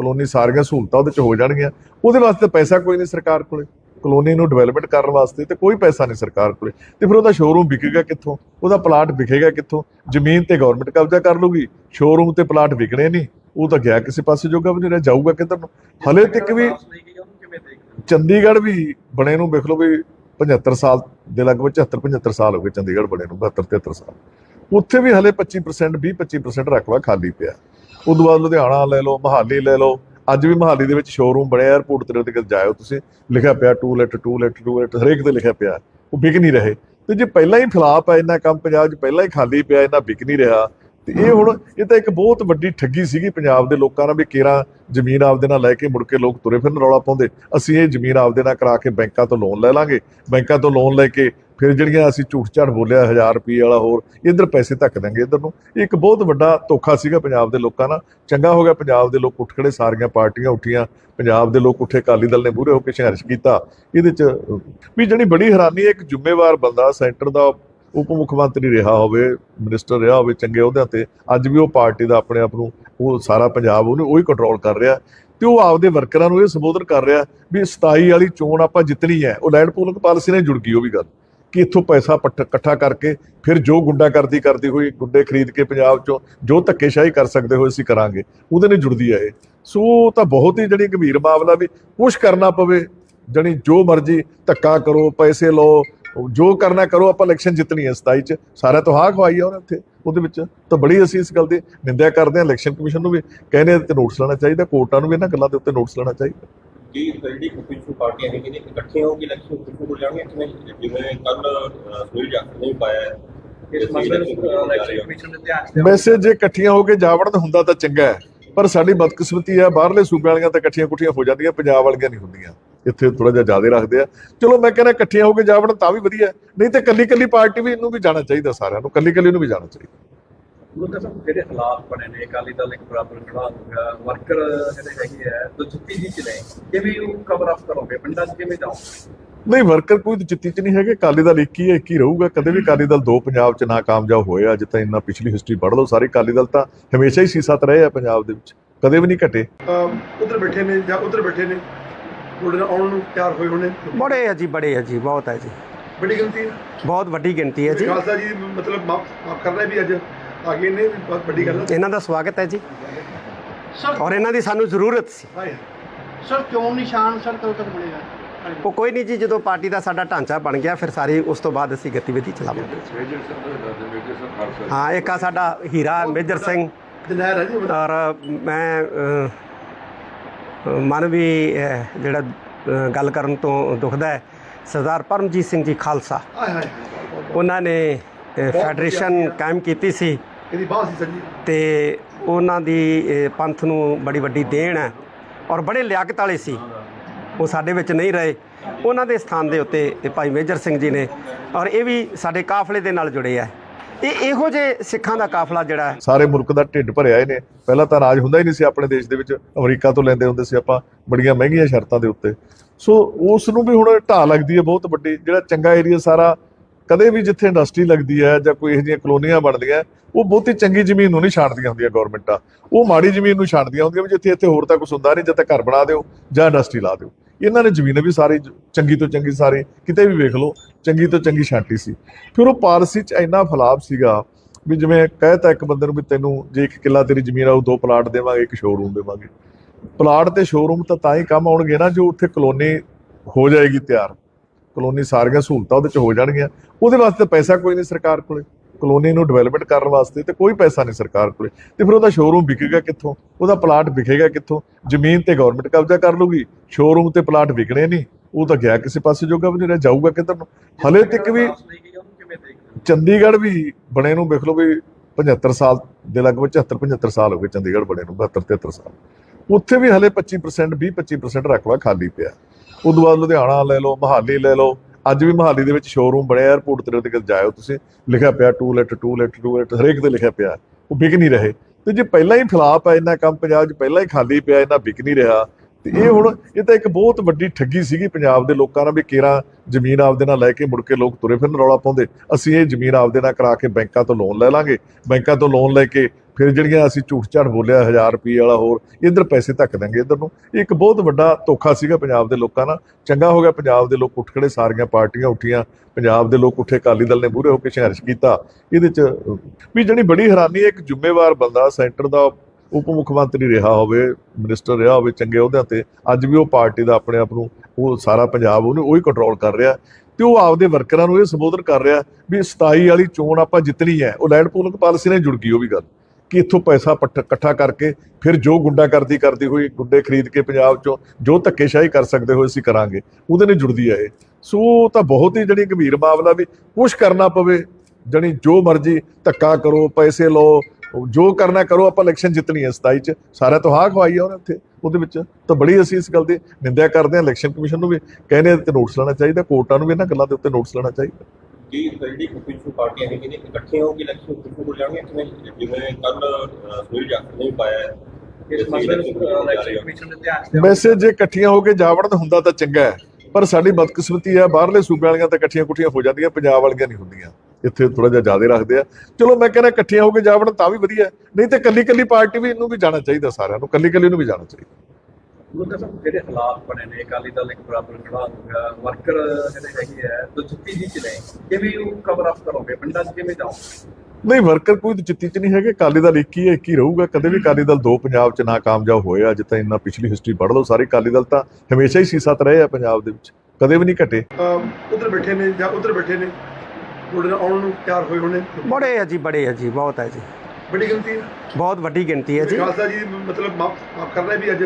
ਕਲੋਨੀ ਸਾਰੀਆਂ ਸਹੂਲਤਾਂ ਉਹਦੇ ਚ ਹੋ ਜਾਣਗੀਆਂ। ਉਹਦੇ ਵਾਸਤੇ ਪੈਸਾ ਕੋਈ ਨਹੀਂ ਸਰਕਾਰ ਕੋਲੇ। ਕਲੋਨੀ ਨੂੰ ਡਿਵੈਲਪਮੈਂਟ ਕਰਨ ਵਾਸਤੇ ਤੇ ਕੋਈ ਪੈਸਾ ਨਹੀਂ ਸਰਕਾਰ ਕੋਲੇ। ਤੇ ਫਿਰ ਉਹਦਾ ਸ਼ੋਰੂਮ ਵਿਕੇਗਾ ਕਿੱਥੋਂ? ਉਹਦਾ ਪਲਾਟ ਵਿਕੇਗਾ ਕਿੱਥੋਂ? ਜ਼ਮੀਨ ਤੇ ਗਵਰਨਮੈਂਟ ਕਬਜ਼ਾ ਕਰ ਲੂਗੀ ਸ਼ੋਰੂਮ ਤੇ ਪਲਾਟ ਵਿਕਣੇ ਨਹੀਂ। ਉਹ ਤਾਂ ਗਿਆ ਕਿਸੇ ਪਾਸੇ ਜੋਗਾ ਵੀ ਨਹੀਂ ਰਿਹਾ ਜਾਊਗਾ ਕਿੱਧਰ ਨੂੰ? ਹਲੇ ਤੱਕ ਵੀ ਚੰਡੀਗੜ੍ਹ ਵੀ ਬਣੇ ਨੂੰ ਵੇਖ ਲਓ ਵੀ 75 ਸਾਲ ਦੇ ਲਗਭਗ 74 75 ਸਾਲ ਹੋ ਗਏ ਚੰਡੀਗੜ੍ਹ ਬਣੇ ਨੂੰ 72 73 ਸਾਲ। ਉੱਥੇ ਵੀ ਹਲੇ 25% 20 25% ਰਕਬਾ ਖਾਲੀ ਪਿਆ। ਉਦੋਂ ਬਾਅਦ ਲੁਧਿਆਣਾ ਲੈ ਲਓ, ਮਹਾਲੀ ਲੈ ਲਓ। ਅੱਜ ਵੀ ਮਹਾਲੀ ਦੇ ਵਿੱਚ ਸ਼ੋਰੂਮ ਬਣਿਆ 에어ਪੋਰਟ ਤੇ ਤੇ ਜਾਇਓ ਤੁਸੀਂ। ਲਿਖਿਆ ਪਿਆ ਟੂਲੈਟ ਟੂਲੈਟ ਟੂਲੈਟ ਹਰੇਕ ਤੇ ਲਿਖਿਆ ਪਿਆ। ਉਹ ਵਿਕ ਨਹੀਂ ਰਹੇ। ਤੇ ਜੇ ਪਹਿਲਾਂ ਹੀ ਫਲਾਪ ਹੈ ਇੰਨਾ ਕੰਮ ਪੰਜਾਬ 'ਚ, ਪਹਿਲਾਂ ਹੀ ਖਾਲੀ ਪਿਆ, ਇੰਨਾ ਵਿਕ ਨਹੀਂ ਰਿਹਾ। ਤੇ ਇਹ ਹੁਣ, ਇਹ ਤਾਂ ਇੱਕ ਬਹੁਤ ਵੱਡੀ ਠੱਗੀ ਸੀਗੀ ਪੰਜਾਬ ਦੇ ਲੋਕਾਂ ਨਾਲ ਵੀ ਕੇਰਾ ਜ਼ਮੀਨ ਆਪਦੇ ਨਾਲ ਲੈ ਕੇ ਮੁੜ ਕੇ ਲੋਕ ਤੁਰੇ ਫਿਰਨ ਰੌਲਾ ਪਾਉਂਦੇ। ਅਸੀਂ ਇਹ ਜ਼ਮੀਨ ਆਪਦੇ ਨਾਲ ਕਰਾ ਕੇ ਬੈਂਕਾਂ ਤੋਂ ਲੋਨ ਲੈ ਲਾਂਗੇ। ਬੈਂਕਾਂ ਤੋਂ ਲੋਨ ਲੈ ਕੇ ਫਿਰ ਜਿਹੜੀਆਂ ਅਸੀਂ ਝੂਠ ਝਾੜ ਬੋਲਿਆ 1000 ਰੁਪਏ ਵਾਲਾ ਹੋਰ, ਇਧਰ ਪੈਸੇ ਧੱਕ ਦਾਂਗੇ ਇਧਰ ਨੂੰ। ਇਹ ਇੱਕ ਬਹੁਤ ਵੱਡਾ ਧੋਖਾ ਸੀਗਾ ਪੰਜਾਬ ਦੇ ਲੋਕਾਂ ਨਾਲ। ਚੰਗਾ ਹੋ ਗਿਆ, ਪੰਜਾਬ ਦੇ ਲੋਕ ਉੱਠ ਖੜੇ, ਸਾਰੀਆਂ ਪਾਰਟੀਆਂ ਉੱਠੀਆਂ। ਪੰਜਾਬ ਦੇ ਲੋਕ ਉੱਠੇ, ਅਕਾਲੀ ਦਲ ਨੇ ਮੂਹਰੇ ਹੋ ਕੇ ਸੰਘਰਸ਼ ਕੀਤਾ। ਇਹਦੇ ਚ ਵੀ ਜਿਹੜੀ ਬੜੀ ਹੈਰਾਨੀ ਹੈ, ਇੱਕ ਜ਼ਿੰਮੇਵਾਰ ਬੰਦਾ ਸੈਂਟਰ ਦਾ ਉਪ ਮੁੱਖ ਮੰਤਰੀ ਰਿਹਾ ਹੋਵੇ, ਮਿਨਿਸਟਰ ਰਿਹਾ ਹੋਵੇ, ਚੰਗੇ ਅਹੁਦਿਆਂ ਤੇ, ਅੱਜ ਵੀ ਉਹ ਪਾਰਟੀ ਦਾ ਆਪਣੇ ਆਪ ਨੂੰ, ਉਹ ਸਾਰਾ ਪੰਜਾਬ ਉਹਨੂੰ ਉਹੀ ਕੰਟਰੋਲ ਕਰ ਰਿਹਾ। ਤੇ ਉਹ ਆਪਦੇ ਵਰਕਰਾਂ ਨੂੰ ਇਹ ਸੰਬੋਧਨ ਕਰ ਰਿਹਾ ਵੀ 27 ਵਾਲੀ ਚੋਣ ਆਪਾਂ ਜਿੱਤਣੀ ਹੈ। ਉਹ ਲੈਂਡ ਪੂਲਿੰਗ ਪਾਲਿਸੀ ਨਾਲ ਜੁੜ ਗਈ, ਉਹ ਵੀ ਗੱਲ। ਕਿ ਇੱਥੋਂ ਪੈਸਾ ਪੱਟ- ਇਕੱਠਾ ਕਰਕੇ ਫਿਰ ਜੋ ਗੁੰਡਾਗਰਦੀ ਕਰਦੀ ਹੋਈ ਗੁੰਡੇ ਖਰੀਦ ਕੇ ਪੰਜਾਬ ਚੋਂ ਜੋ ਧੱਕੇਸ਼ਾਹੀ ਕਰ ਸਕਦੇ ਹੋਏ ਅਸੀਂ ਕਰਾਂਗੇ, ਉਹਦੇ ਨਾਲ ਜੁੜਦੀ ਹੈ ਇਹ। ਸੋ ਤਾਂ ਬਹੁਤ ਹੀ ਜਿਹੜੀ ਗੰਭੀਰ ਮਾਮਲਾ ਵੀ ਕੁਛ ਕਰਨਾ ਪਵੇ, ਜਣੀ ਜੋ ਮਰਜ਼ੀ ਧੱਕਾ ਕਰੋ, ਪੈਸੇ ਲਓ, ਜੋ ਕਰਨਾ ਕਰੋ, ਆਪਾਂ ਇਲੈਕਸ਼ਨ ਜਿੱਤਣੀ ਹੈ 27 ਚ। ਸਾਰਾ ਤੋਂ ਹਾਂ ਖਵਾਈ ਆ ਉਹਨੇ ਇੱਥੇ ਉਹਦੇ ਵਿੱਚ। ਤਾਂ ਬੜੀ ਅਸੀਂ ਇਸ ਗੱਲ ਦੀ ਨਿੰਦਿਆ ਕਰਦੇ ਹਾਂ ਇਲੈਕਸ਼ਨ ਕਮਿਸ਼ਨ ਨੂੰ ਵੀ। ਕਹਿੰਦੇ ਤੇ ਨੋਟਿਸ ਲੈਣਾ ਚਾਹੀਦਾ, ਕੋਰਟਾਂ ਨੂੰ ਵੀ ਇਹਨਾਂ ਗੱਲਾਂ ਦੇ ਉੱਤੇ ਨੋਟਿਸ ਲੈਣਾ ਚਾਹੀਦਾ।
ਕੀ ਜਿਹੜੀ ਪਿਛੂ ਪਾਰਟੀਆਂ ਨੇ ਕਿਹਨੇ ਇਕੱਠੀਆਂ ਹੋ ਕੇ ਇਲੈਕਸ਼ਨ ਪਿਛੂ ਹੋ ਜਾਣਗੇ ਕਿਵੇਂ ਜਿਵੇਂ ਕੱਲ ਸੁਨੀਲ ਜਾਖੜ ਨੇ ਪਾਇਆ ਹੈ।
ਇਸ ਮਸਲੇ ਨੂੰ ਇਲੈਕਸ਼ਨ ਕਮਿਸ਼ਨ ਦੇ ਧਿਆਨ 'ਚ ਲਿਆਉਣਾ।
ਵੈਸੇ ਜੇ ਇਕੱਠੀਆਂ ਹੋ ਕੇ ਜਾਵੜਨ ਹੁੰਦਾ ਤਾਂ ਚੰਗਾ ਹੈ ਪਰ ਸਾਡੀ ਬਦਕਿਸਮਤੀ ਹੈ ਬਾਹਰਲੇ ਸੂਬੇ ਵਾਲੀਆਂ ਤਾਂ ਇਕੱਠੀਆਂ ਕੁੱਠੀਆਂ ਹੋ ਜਾਂਦੀਆਂ ਪੰਜਾਬ ਵਾਲੀਆਂ ਨਹੀਂ ਹੁੰਦੀਆਂ। ਇੱਥੇ ਥੋੜਾ ਜਿਹਾ ਜ਼ਿਆਦਾ ਰੱਖਦੇ ਆ। ਚਲੋ ਮੈਂ ਕਹਿੰਦਾ ਇਕੱਠੀਆਂ ਹੋ ਕੇ ਜਾਵੜਨ ਤਾਂ ਵੀ ਵਧੀਆ। ਨਹੀਂ ਤੇ ਕੱਲੀ ਕੱਲੀ ਪਾਰਟੀ ਵੀ ਇਹਨੂੰ ਵੀ ਜਾਣਾ ਚਾਹੀਦਾ ਸਾਰਿਆਂ ਨੂੰ ਕੱਲੀ ਕੱਲੀ ਨੂੰ ਵੀ ਜਾਣਾ ਚਾਹੀਦਾ।
ਉਹਦੇ ਸਭ ਜਿਹੜੇ ਹਾਲਾਤ ਬਣੇ ਨੇ? ਅਕਾਲੀ ਦਲ ਇੱਕ ਬਰਾਬਰ ਖੜਾ ਹੋ ਗਿਆ। ਵਰਕਰ ਜਿਹੜੇ ਹੈਗੇ ਆ ਦੁਚਿੱਤੀ ਜੀ ਚ ਨੇ ਕਿਵੇਂ ਉਹ ਕਵਰ ਅਪ ਕਰੋਗੇ? ਪਿੰਡਾਂ 'ਚ ਕਿਵੇਂ ਜਾਓਗੇ?
ਨਹੀਂ ਵਰਕਰ ਕੋਈ ਚਿੱਤੀ ਚ ਨਹੀਂ ਹੈਗੇ। ਅਕਾਲੀ ਦਲ ਇੱਕ ਹੀ ਹੈ ਇੱਕ ਹੀ ਰਹੂਗਾ। ਕਦੇ ਵੀ ਅਕਾਲੀ ਦਲ ਦੋ ਪੰਜਾਬ ਚ ਨਾ ਕਾਮਯਾਬ ਹੋਏ ਅੱਜ ਤਾਂ ਇੰਨਾ ਪਿਛਲੀ ਹਿਸਟਰੀ ਪੜ੍ਹ ਲਓ ਸਾਰੇ ਅਕਾਲੀ ਦਲ ਤਾਂ ਹਮੇਸ਼ਾ ਹੀ ਸੀਸਤ ਰਹੇ ਆ ਪੰਜਾਬ ਦੇ ਵਿੱਚ। ਕਦੇ ਵੀ ਨਹੀਂ ਘਟੇ।
ਉਧਰ ਬੈਠੇ ਨੇ ਜਾਂ ਉਧਰ ਬੈਠੇ ਨੇ। ਨਾਲ ਆਉਣ ਨੂੰ ਤਿਆਰ ਹੋਏ ਹੋਣੇ।
ਬੜੇ ਹੈ ਜੀ ਬੜੇ ਹੈ ਜੀ ਬਹੁਤ ਹੈ ਜੀ।
ਬੜੀ ਗਿਣਤੀ ਹੈ।
ਬਹੁਤ ਵੱਡੀ ਗਿਣਤੀ ਹੈ ਜੀ।
ਖਾਲਸਾ ਜੀ ਮਤਲਬ ਮਾਫ ਮਾਫ ਕਰਨਾ ਵੀ ਅੱਜ ਆ ਗਏ ਨੇ ਵੀ ਬਹੁਤ ਵੱਡੀ ਗੱਲ ਹੈ
ਇਹਨਾਂ ਦਾ ਸਵਾਗਤ ਹੈ ਜੀ।
ਸਰ
ਔਰ ਇਹਨਾਂ ਦੀ ਸਾਨੂੰ ਜ਼ਰੂਰਤ ਸੀ।
ਹਾਏ
ਸਰ ਚੋਣ ਨਿਸ਼ਾਨ ਸਰ ਕਦੋਂ ਤੱਕ ਮਿਲੇਗਾ
ਉਹ ਕੋਈ ਨਹੀਂ ਜੀ ਜਦੋਂ ਪਾਰਟੀ ਦਾ ਸਾਡਾ ਢਾਂਚਾ ਬਣ ਗਿਆ ਫਿਰ ਸਾਰੀ ਉਸ ਤੋਂ ਬਾਅਦ ਅਸੀਂ ਗਤੀਵਿਧੀ ਚਲਾਵਾਂਗੇ।
ਮੇਜਰ ਸਾਹਿਬ ਦਾ ਦੱਸਦੇ ਮੇਜਰ ਸਾਹਿਬ ਖਾਲਸਾ
ਹਾਂ ਇੱਕ ਆ ਸਾਡਾ ਹੀਰਾ ਮੇਜਰ ਸਿੰਘ।
ਜਨੈਰ ਹੈ ਜੀ।
ਔਰ ਮੈਂ ਅ, ਅ, ਮਨ ਵੀ ਅ, ਜਿਹੜਾ ਅ, ਗੱਲ ਕਰਨ ਤੋਂ ਦੁਖਦਾ ਹੈ ਸਰਦਾਰ ਪਰਮਜੀਤ ਸਿੰਘ ਜੀ ਖਾਲਸਾ।
ਆਏ ਹਾਏ
ਉਹਨਾਂ ਨੇ ਅ, ਫੈਡਰੇਸ਼ਨ ਕਾਇਮ ਕੀਤੀ ਸੀ।
ਇਹਦੀ ਬਾਹ ਸੀ ਸੱਜੀ।
ਤੇ ਉਹਨਾਂ ਦੀ ਪੰਥ ਨੂੰ ਬੜੀ ਵੱਡੀ ਦੇਣ ਹੈ ਔਰ ਬੜੇ ਲਿਆਕਤ ਵਾਲੇ ਸੀ। ਉਹ ਸਾਡੇ ਵਿੱਚ ਨਹੀਂ ਰਹੇ। ਉਹਨਾਂ ਦੇ ਸਥਾਨ ਦੇ ਉੱਤੇ ਇਹ ਭਾਈ ਮੇਜਰ ਸਿੰਘ ਜੀ ਨੇ ਔਰ ਇਹ ਵੀ ਸਾਡੇ ਕਾਫਲੇ ਦੇ ਨਾਲ ਜੁੜੇ ਆ ਇਹ ਇਹੋ ਜਿਹੇ ਸਿੱਖਾਂ ਦਾ ਕਾਫਲਾ ਜਿਹੜਾ ਹੈ।
ਸਾਰੇ ਮੁਲਕ ਦਾ ਢਿੱਡ ਭਰਿਆ ਹੀ ਨੇ ਪਹਿਲਾਂ ਤਾਂ ਰਾਜ ਹੁੰਦਾ ਹੀ ਨਹੀਂ ਸੀ ਆਪਣੇ ਦੇਸ਼ ਦੇ ਵਿੱਚ। ਅਮਰੀਕਾ ਤੋਂ ਲੈਂਦੇ ਹੁੰਦੇ ਸੀ ਆਪਾਂ ਬੜੀਆਂ ਮਹਿੰਗੀਆਂ ਸ਼ਰਤਾਂ ਦੇ ਉੱਤੇ। ਸੋ ਉਸ ਨੂੰ ਵੀ ਹੁਣ ਢਾਹ ਲੱਗਦੀ ਹੈ ਬਹੁਤ ਵੱਡੀ। ਜਿਹੜਾ ਚੰਗਾ ਏਰੀਆ ਸਾਰਾ ਕਦੇ ਵੀ ਜਿੱਥੇ ਇੰਡਸਟਰੀ ਲੱਗਦੀ ਹੈ ਜਾਂ ਕੋਈ ਇਹੋ ਜਿਹੀਆਂ ਕਲੋਨੀਆਂ ਬਣਦੀਆਂ, ਉਹ ਬਹੁਤੀ ਚੰਗੀ ਜ਼ਮੀਨ ਨੂੰ ਨਹੀਂ ਛਾਣਦੀਆਂ ਹੁੰਦੀਆਂ ਗਵਰਨਮੈਂਟਾਂ ਉਹ ਮਾੜੀ ਜ਼ਮੀਨ ਨੂੰ ਛਾਣਦੀਆਂ ਹੁੰਦੀਆਂ ਵੀ ਜਿੱਥੇ ਇੱਥੇ ਹੋਰ ਤਾਂ ਕੁਝ ਹੁੰਦਾ ਨਹੀਂ ਜਦ ਤੱਕ ਘਰ ਬਣਾ ਦਿਓ ਜਾਂ ਇੰਡਸਟਰੀ ਲਾ ਦਿਓ। ਇਹਨਾਂ ਨੇ ਜ਼ਮੀਨ ਵੀ ਸਾਰੀ ਚੰਗੀ ਤੋਂ ਚੰਗੀ ਸਾਰੀ, ਕਿਤੇ ਵੀ ਵੇਖ ਲਓ, ਚੰਗੀ ਤੋਂ ਚੰਗੀ ਛਾਂਟੀ ਸੀ। ਫਿਰ ਉਹ ਪਾਲਿਸੀ 'ਚ ਇੰਨਾ ਫਲਾਪ ਸੀਗਾ ਵੀ ਜਿਵੇਂ ਕਹਿਤਾ ਇੱਕ ਬੰਦੇ ਨੂੰ ਵੀ ਤੈਨੂੰ ਜੇ ਇੱਕ ਕਿੱਲਾ ਤੇਰੀ ਜ਼ਮੀਨ ਆ ਉਹ ਦੋ ਪਲਾਟ ਦੇਵਾਂਗੇ, ਇੱਕ ਸ਼ੋਰੂਮ ਦੇਵਾਂਗੇ। ਪਲਾਟ ਤੇ ਸ਼ੋਰੂਮ ਤਾਂ ਤਾਂ ਹੀ ਕੰਮ ਆਉਣਗੇ ਨਾ ਜੋ ਉੱਥੇ ਕਲੋਨੀ ਹੋ ਜਾਏਗੀ ਤਿਆਰ। ਕਲੋਨੀ ਸਾਰੀਆਂ ਸਹੂਲਤਾਂ ਉਹਦੇ ਚ ਹੋ ਜਾਣਗੀਆਂ। ਉਹਦੇ ਵਾਸਤੇ ਪੈਸਾ ਕੋਈ ਨਹੀਂ ਸਰਕਾਰ ਕੋਲੇ। ਕਲੋਨੀ ਨੂੰ ਡਿਵੈਲਪਮੈਂਟ ਕਰਨ ਵਾਸਤੇ ਤੇ ਕੋਈ ਪੈਸਾ ਨਹੀਂ ਸਰਕਾਰ ਕੋਲੇ। ਤੇ ਫਿਰ ਉਹਦਾ ਸ਼ੋਰੂਮ ਵਿਕੇਗਾ ਕਿੱਥੋਂ? ਉਹਦਾ ਪਲਾਟ ਵਿਕੇਗਾ ਕਿੱਥੋਂ? ਜ਼ਮੀਨ ਤੇ ਗਵਰਨਮੈਂਟ ਕਬਜ਼ਾ ਕਰ ਲੂਗੀ ਸ਼ੋਰੂਮ ਤੇ ਪਲਾਟ ਵਿਕਣੇ ਨਹੀਂ। ਉਹ ਤਾਂ ਗਿਆ ਕਿਸੇ ਪਾਸੇ ਜੋਗਾ ਵੀ ਨਹੀਂ ਰਿਹਾ, ਜਾਊਗਾ ਕਿੱਧਰ ਨੂੰ? ਹਲੇ ਤੱਕ ਵੀ ਚੰਡੀਗੜ੍ਹ ਵੀ ਬਣੇ ਨੂੰ ਵੇਖ ਲਓ ਵੀ 75 ਸਾਲ ਦੇ ਲਗਭਗ 74 75 ਸਾਲ ਹੋ ਗਏ ਚੰਡੀਗੜ੍ਹ ਬਣੇ ਨੂੰ 72 73 ਸਾਲ। ਉੱਥੇ ਵੀ ਹਲੇ 25% 20 25% ਰਕਬਾ ਖਾਲੀ ਪਿਆ। ਉਦੋਂ ਬਾਅਦ ਲੁਧਿਆਣਾ ਲੈ ਲਓ, ਮਹਾਲੀ ਲੈ ਲਓ। ਅੱਜ ਵੀ ਮਹਾਲੀ ਦੇ ਵਿੱਚ ਸ਼ੋਰੂਮ ਬਣਿਆ 에어ਪੋਰਟ ਤੇ ਤੇ ਜਾਇਓ ਤੁਸੀਂ। ਲਿਖਿਆ ਪਿਆ ਟੂਲੈਟ ਟੂਲੈਟ ਟੂਲੈਟ ਹਰੇਕ ਤੇ ਲਿਖਿਆ ਪਿਆ। ਉਹ ਵਿਕ ਨਹੀਂ ਰਹੇ। ਤੇ ਜੇ ਪਹਿਲਾਂ ਹੀ ਫਲਾਪ ਹੈ ਇੰਨਾ ਕੰਮ ਪੰਜਾਬ 'ਚ, ਪਹਿਲਾਂ ਹੀ ਖਾਲੀ ਪਿਆ, ਇੰਨਾ ਵਿਕ ਨਹੀਂ ਰਿਹਾ। ਤੇ ਇਹ ਹੁਣ, ਇਹ ਤਾਂ ਇੱਕ ਬਹੁਤ ਵੱਡੀ ਠੱਗੀ ਸੀਗੀ ਪੰਜਾਬ ਦੇ ਲੋਕਾਂ ਨਾਲ ਵੀ ਕੇਰਾ ਜ਼ਮੀਨ ਆਪਦੇ ਨਾਲ ਲੈ ਕੇ ਮੁੜ ਕੇ ਲੋਕ ਤੁਰੇ ਫਿਰਨ ਰੌਲਾ ਪਾਉਂਦੇ। ਅਸੀਂ ਇਹ ਜ਼ਮੀਨ ਆਪਦੇ ਨਾਲ ਕਰਾ ਕੇ ਬੈਂਕਾਂ ਤੋਂ ਲੋਨ ਲੈ ਲਾਂਗੇ। ਬੈਂਕਾਂ ਤੋਂ ਲੋਨ ਲੈ ਕੇ ਫਿਰ ਜਿਹੜੀਆਂ ਅਸੀਂ ਝੂਠ ਝਾੜ ਬੋਲਿਆ 1000 ਰੁਪਏ ਵਾਲਾ ਹੋਰ, ਇਧਰ ਪੈਸੇ ਧੱਕ ਦਾਂਗੇ ਇਧਰ ਨੂੰ। ਇਹ ਇੱਕ ਬਹੁਤ ਵੱਡਾ ਧੋਖਾ ਸੀਗਾ ਪੰਜਾਬ ਦੇ ਲੋਕਾਂ ਨਾਲ। ਚੰਗਾ ਹੋ ਗਿਆ ਪੰਜਾਬ ਦੇ ਲੋਕ ਉੱਠ ਖੜੇ, ਸਾਰੀਆਂ ਪਾਰਟੀਆਂ ਉੱਠੀਆਂ। ਪੰਜਾਬ ਦੇ ਲੋਕ ਉੱਠੇ, ਅਕਾਲੀ ਦਲ ਨੇ ਮੂਹਰੇ ਹੋ ਕੇ ਸੰਘਰਸ਼ ਕੀਤਾ। ਇਹਦੇ ਚ ਵੀ ਜਿਹੜੀ ਬੜੀ ਹੈਰਾਨੀ ਹੈ, ਇੱਕ ਜ਼ਿੰਮੇਵਾਰ ਬੰਦਾ ਸੈਂਟਰ ਦਾ ਉਪ ਮੁੱਖ ਮੰਤਰੀ ਰਿਹਾ ਹੋਵੇ, ਮਿਨਿਸਟਰ ਰਿਹਾ ਹੋਵੇ ਚੰਗੇ ਅਹੁਦਿਆਂ ਤੇ, ਅੱਜ ਵੀ ਉਹ ਪਾਰਟੀ ਦਾ ਆਪਣੇ ਆਪ ਨੂੰ, ਉਹ ਸਾਰਾ ਪੰਜਾਬ ਉਹਨੂੰ ਉਹੀ ਕੰਟਰੋਲ ਕਰ ਰਿਹਾ। ਤੇ ਉਹ ਆਪਦੇ ਵਰਕਰਾਂ ਨੂੰ ਇਹ ਸੰਬੋਧਨ ਕਰ ਰਿਹਾ ਵੀ 27 ਵਾਲੀ ਚੋਣ ਆਪਾਂ ਜਿੱਤਣੀ ਹੈ। ਉਹ ਲੈਂਡ ਪੂਲਿੰਗ ਪਾਲਿਸੀ ਨਾਲ ਜੁੜ ਗਈ, ਉਹ ਵੀ ਗੱਲ। ਕਿ ਇੱਥੋਂ ਪੈਸਾ ਪੱਟ- ਇਕੱਠਾ ਕਰਕੇ ਫਿਰ ਜੋ ਗੁੰਡਾਗਰਦੀ ਕਰਦੀ ਹੋਈ ਗੁੰਡੇ ਖਰੀਦ ਕੇ ਪੰਜਾਬ ਚੋਂ ਜੋ ਧੱਕੇਸ਼ਾਹੀ ਕਰ ਸਕਦੇ ਹੋਏ ਅਸੀਂ ਕਰਾਂਗੇ, ਉਹਦੇ ਨਾਲ ਜੁੜਦੀ ਹੈ ਇਹ। ਸੋ ਤਾਂ ਬਹੁਤ ਹੀ ਜਿਹੜੀ ਗੰਭੀਰ ਮਾਮਲਾ ਵੀ ਕੁਛ ਕਰਨਾ ਪਵੇ, ਜਣੀ ਜੋ ਮਰਜ਼ੀ ਧੱਕਾ ਕਰੋ, ਪੈਸੇ ਲਓ, ਜੋ ਕਰਨਾ ਕਰੋ, ਆਪਾਂ ਇਲੈਕਸ਼ਨ ਜਿੱਤਣੀ ਹੈ 27 ਚ। ਸਾਰਾ ਤੋਂ ਹਾਂ ਖਵਾਈ ਆ ਉਹਨੇ ਉੱਥੇ, ਉਹਦੇ ਵਿੱਚ ਤਾਂ ਬੜੀ ਅਸੀਂ ਇਸ ਗੱਲ ਦੀ ਨਿੰਦਿਆ ਕਰਦੇ ਹਾਂ ਇਲੈਕਸ਼ਨ ਕਮਿਸ਼ਨ ਨੂੰ ਵੀ ਕਹਿੰਦੇ ਇਹਦੇ ਤੇ ਨੋਟਿਸ ਲੈਣਾ ਚਾਹੀਦਾ, ਕੋਰਟਾਂ ਨੂੰ ਵੀ ਇਹਨਾਂ ਗੱਲਾਂ ਦੇ ਉੱਤੇ ਨੋਟਿਸ ਲੈਣਾ ਚਾਹੀਦਾ।
ਕੀ ਜਿਹੜੀ ਪਿਛੂ ਪਾਰਟੀਆਂ ਨੇ ਕਿਹਨੇ ਇਕੱਠੀਆਂ ਹੋ ਕੇ ਇਲੈਕਸ਼ਨ ਪਿਛੂ ਹੋ ਜਾਣਗੇ? ਕਿਵੇਂ ਜਿਵੇਂ ਕੱਲ ਸੁਨੀਲ ਜਾਖੜ ਨੇ ਵੀ ਪਾਇਆ ਹੈ।
ਇਸ ਮਸਲੇ ਨੂੰ ਇਲੈਕਸ਼ਨ ਕਮਿਸ਼ਨ ਦੇ ਧਿਆਨ 'ਚ ਲਿਆਉਣਾ।
ਵੈਸੇ ਜੇ ਇਕੱਠੀਆਂ ਹੋ ਕੇ ਜਾਵੜਨ ਹੁੰਦਾ ਤਾਂ ਚੰਗਾ ਹੈ ਪਰ ਸਾਡੀ ਬਦਕਿਸਮਤੀ ਹੈ ਬਾਹਰਲੇ ਸੂਬੇ ਵਾਲੀਆਂ ਤਾਂ ਇਕੱਠੀਆਂ ਕੁੱਠੀਆਂ ਹੋ ਜਾਂਦੀਆਂ ਪੰਜਾਬ ਵਾਲੀਆਂ ਨਹੀਂ ਹੁੰਦੀਆਂ। ਇੱਥੇ ਥੋੜਾ ਜਿਹਾ ਜ਼ਿਆਦਾ ਰੱਖਦੇ ਆ। ਚਲੋ ਮੈਂ ਕਹਿੰਦਾ ਇਕੱਠੀਆਂ ਹੋ ਕੇ ਜਾਵੜਨ ਤਾਂ ਵੀ ਵਧੀਆ। ਨਹੀਂ ਤੇ ਕੱਲੀ ਕੱਲੀ ਪਾਰਟੀ ਵੀ ਇਹਨੂੰ ਵੀ ਜਾਣਾ ਚਾਹੀਦਾ ਸਾਰਿਆਂ ਨੂੰ ਕੱਲੀ ਕੱਲੀ ਨੂੰ ਵੀ ਜਾਣਾ ਚਾਹੀਦਾ।
ਗੁਰਦਾ ਸਾਹਿਬ ਜਿਹੜੇ ਹਾਲਾਤ ਬਣੇ ਨੇ ਅਕਾਲੀ ਦਲ ਇੱਕ ਬਰਾਬਰ ਖੜਾ ਹੋ ਗਿਆ ਵਰਕਰ ਜਿਹੜੇ ਹੈਗੇ ਆ ਦੁਚਿੱਤੀ ਜੀ ਚ ਨੇ ਕਿਵੇਂ ਉਹ ਕਵਰ ਅਪ ਕਰੋਗੇ? ਪਿੰਡਾਂ 'ਚ ਕਿਵੇਂ ਜਾਓਗੇ?
ਨਹੀਂ ਵਰਕਰ ਕੋਈ ਚਿੱਤੀ ਚ ਨਹੀਂ ਹੈਗੇ ਅਕਾਲੀ ਦਲ ਇੱਕ ਹੀ ਹੈ ਇੱਕ ਹੀ ਰਹੂਗਾ। ਕਦੇ ਵੀ ਅਕਾਲੀ ਦਲ ਦੋ ਪੰਜਾਬ ਚ ਨਾ ਕਾਮਯਾਬ ਹੋਇਆ ਅੱਜ ਤਾਂ ਇੰਨਾ ਪਿਛਲੀ ਹਿਸਟਰੀ ਪੜ੍ਹ ਲਓ ਸਾਰੇ ਅਕਾਲੀ ਦਲ ਤਾਂ ਹਮੇਸ਼ਾ ਹੀ ਸੀਸਾ ਤੇ ਰਹੇ ਆ ਪੰਜਾਬ ਦੇ ਵਿੱਚ। ਕਦੇ ਵੀ ਨਹੀਂ ਘਟੇ।
ਉਧਰ ਬੈਠੇ ਨੇ ਜਾਂ ਉਧਰ ਬੈਠੇ ਨੇ ਨਾਲ ਆਉਣ ਨੂੰ ਤਿਆਰ ਹੋਏ ਹੋਣੇ।
ਬੜੇ ਹੈ ਜੀ ਬੜੇ ਹੈ ਜੀ ਬਹੁਤ ਹੈ ਜੀ।
ਬੜੀ ਗਿਣਤੀ ਹੈ।
ਬਹੁਤ ਵੱਡੀ ਗਿਣਤੀ ਹੈ ਜੀ।
ਖਾਲਸਾ ਜੀ ਮਤਲਬ ਮਾਫ ਮਾਫ ਕਰਨਾ ਵੀ ਅੱਜ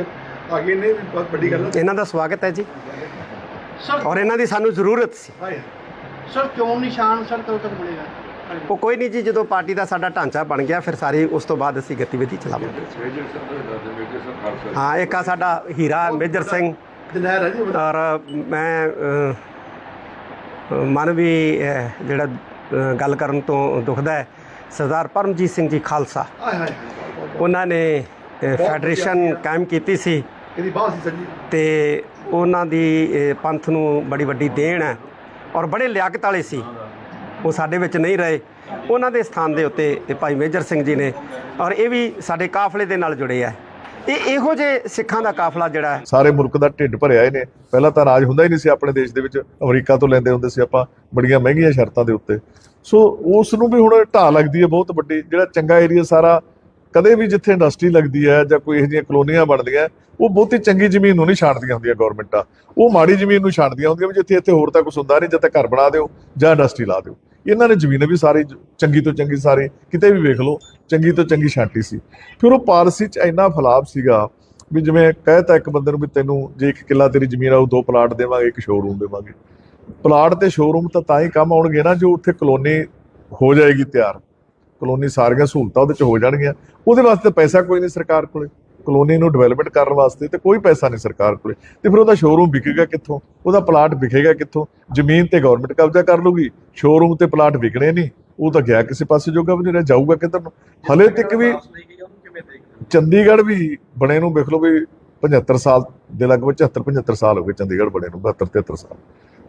ਆ ਗਏ ਨੇ ਵੀ ਬਹੁਤ ਵੱਡੀ ਗੱਲ ਹੈ
ਇਹਨਾਂ ਦਾ ਸਵਾਗਤ ਹੈ ਜੀ।
ਸਰ
ਔਰ ਇਹਨਾਂ ਦੀ ਸਾਨੂੰ ਜ਼ਰੂਰਤ ਸੀ।
ਹਾਏ
ਸਰ ਚੋਣ ਨਿਸ਼ਾਨ ਸਰ ਕਦੋਂ ਤੱਕ ਮਿਲੇਗਾ
ਉਹ ਕੋਈ ਨਹੀਂ ਜੀ ਜਦੋਂ ਪਾਰਟੀ ਦਾ ਸਾਡਾ ਢਾਂਚਾ ਬਣ ਗਿਆ ਫਿਰ ਸਾਰੀ ਉਸ ਤੋਂ ਬਾਅਦ ਅਸੀਂ ਗਤੀਵਿਧੀ ਚਲਾਵਾਂਗੇ। ਹਾਂ ਇੱਕ ਆ ਸਾਡਾ ਹੀਰਾ ਮੇਜਰ ਸਿੰਘ।
ਜਨਹਿਰ ਹੈ ਜੀ
ਔਰ ਮੈਂ ਅ, ਮਨ ਵੀ ਅ, ਜਿਹੜਾ ਅ, ਗੱਲ ਕਰਨ ਤੋਂ ਦੁਖਦਾ ਹੈ ਸਰਦਾਰ ਪਰਮਜੀਤ ਸਿੰਘ ਜੀ ਖਾਲਸਾ।
ਹਾਏ ਹਾਏ।
ਉਹਨਾਂ ਨੇ ਅ, ਫੈਡਰੇਸ਼ਨ ਕਾਇਮ ਕੀਤੀ ਸੀ।
ਇਹਦੀ ਬਾਤ ਸੀ ਸੱਜੀ।
ਤੇ ਉਹਨਾਂ ਦੀ ਪੰਥ ਨੂੰ ਬੜੀ ਵੱਡੀ ਦੇਣ ਹੈ ਔਰ ਬੜੇ ਲਿਆਕਤ ਵਾਲੇ ਸੀ। ਉਹ ਸਾਡੇ ਵਿੱਚ ਨਹੀਂ ਰਹੇ। ਉਹਨਾਂ ਦੇ ਸਥਾਨ ਦੇ ਉੱਤੇ ਇਹ ਭਾਈ ਮੇਜਰ ਸਿੰਘ ਜੀ ਨੇ ਔਰ ਇਹ ਵੀ ਸਾਡੇ ਕਾਫਲੇ ਦੇ ਨਾਲ ਜੁੜੇ ਆ ਇਹ ਇਹੋ ਜਿਹੇ ਸਿੱਖਾਂ ਦਾ ਕਾਫਲਾ ਜਿਹੜਾ ਹੈ।
ਸਾਰੇ ਮੁਲਕ ਦਾ ਢਿੱਡ ਭਰਿਆ ਹੀ ਨੇ ਪਹਿਲਾਂ ਤਾਂ ਰਾਜ ਹੁੰਦਾ ਹੀ ਨਹੀਂ ਸੀ ਆਪਣੇ ਦੇਸ਼ ਦੇ ਵਿੱਚ। ਅਮਰੀਕਾ ਤੋਂ ਲੈਂਦੇ ਹੁੰਦੇ ਸੀ ਆਪਾਂ ਬੜੀਆਂ ਮਹਿੰਗੀਆਂ ਸ਼ਰਤਾਂ ਦੇ ਉੱਤੇ। ਸੋ ਉਸ ਨੂੰ ਵੀ ਹੁਣ ਢਾਹ ਲੱਗਦੀ ਹੈ ਬਹੁਤ ਵੱਡੀ। ਜਿਹੜਾ ਚੰਗਾ ਏਰੀਆ ਸਾਰਾ ਕਦੇ ਵੀ ਜਿੱਥੇ ਇੰਡਸਟਰੀ ਲੱਗਦੀ ਹੈ ਜਾਂ ਕੋਈ ਇਹੋ ਜਿਹੀਆਂ ਕਲੋਨੀਆਂ ਬਣਦੀਆਂ, ਉਹ ਬਹੁਤੀ ਚੰਗੀ ਜ਼ਮੀਨ ਨੂੰ ਨਹੀਂ ਛਾਂਟਦੀਆਂ ਹੁੰਦੀਆਂ ਗਵਰਨਮੈਂਟਾਂ ਉਹ ਮਾੜੀ ਜ਼ਮੀਨ ਨੂੰ ਛਾਣਦੀਆਂ ਹੁੰਦੀਆਂ ਵੀ ਜਿੱਥੇ ਇੱਥੇ ਹੋਰ ਤਾਂ ਕੁਝ ਹੁੰਦਾ ਨਹੀਂ ਜਦ ਤੱਕ ਘਰ ਬਣਾ ਦਿਓ ਜਾਂ ਇੰਡਸਟਰੀ ਲਾ ਦਿਓ। ਇਹਨਾਂ ਨੇ ਜ਼ਮੀਨ ਵੀ ਸਾਰੀ ਚੰਗੀ ਤੋਂ ਚੰਗੀ ਸਾਰੀ, ਕਿਤੇ ਵੀ ਵੇਖ ਲਓ, ਚੰਗੀ ਤੋਂ ਚੰਗੀ ਛਾਂਟੀ ਸੀ। ਫਿਰ ਉਹ ਪਾਲਿਸੀ 'ਚ ਇੰਨਾ ਫਲਾਪ ਸੀਗਾ ਵੀ ਜਿਵੇਂ ਕਹਿਤਾ ਇੱਕ ਬੰਦੇ ਨੂੰ ਵੀ ਤੈਨੂੰ ਜੇ ਇੱਕ ਕਿੱਲਾ ਤੇਰੀ ਜ਼ਮੀਨ ਆ ਉਹ ਦੋ ਪਲਾਟ ਦੇਵਾਂਗੇ, ਇੱਕ ਸ਼ੋਰੂਮ ਦੇਵਾਂਗੇ। ਪਲਾਟ ਤੇ ਸ਼ੋਰੂਮ ਤਾਂ ਤਾਂ ਹੀ ਕੰਮ ਆਉਣਗੇ ਨਾ ਜੋ ਉੱਥੇ ਕਲੋਨੀ ਹੋ ਜਾਏਗੀ ਤਿਆਰ। ਕਲੋਨੀ ਸਾਰੀਆਂ ਸਹੂਲਤਾਂ ਉਹਦੇ ਚ ਹੋ ਜਾਣਗੀਆਂ। ਉਹਦੇ ਵਾਸਤੇ ਪੈਸਾ ਕੋਈ ਨਹੀਂ ਸਰਕਾਰ ਕੋਲੇ। ਕਲੋਨੀ ਨੂੰ ਡਿਵੈਲਪਮੈਂਟ ਕਰਨ ਵਾਸਤੇ ਤੇ ਕੋਈ ਪੈਸਾ ਨਹੀਂ ਸਰਕਾਰ ਕੋਲੇ। ਤੇ ਫਿਰ ਉਹਦਾ ਸ਼ੋਰੂਮ ਵਿਕੇਗਾ ਕਿੱਥੋਂ? ਉਹਦਾ ਪਲਾਟ ਵਿਕੇਗਾ ਕਿੱਥੋਂ? ਜ਼ਮੀਨ ਤੇ ਗਵਰਨਮੈਂਟ ਕਬਜ਼ਾ ਕਰ ਲੂਗੀ ਸ਼ੋਰੂਮ ਤੇ ਪਲਾਟ ਵਿਕਣੇ ਨਹੀਂ। ਉਹ ਤਾਂ ਗਿਆ ਕਿਸੇ ਪਾਸੇ ਜੋਗਾ ਵੀ ਨਹੀਂ ਜਾਊਗਾ ਕਿੱਧਰ ਨੂੰ? ਹਲੇ ਤੱਕ ਵੀ ਚੰਡੀਗੜ੍ਹ ਵੀ ਬਣੇ ਨੂੰ ਵੇਖ ਲਓ ਵੀ 75 ਸਾਲ ਦੇ ਲਗਭਗ 74 75 ਸਾਲ ਹੋ ਗਏ ਚੰਡੀਗੜ੍ਹ ਬਣੇ ਨੂੰ 72 73 ਸਾਲ।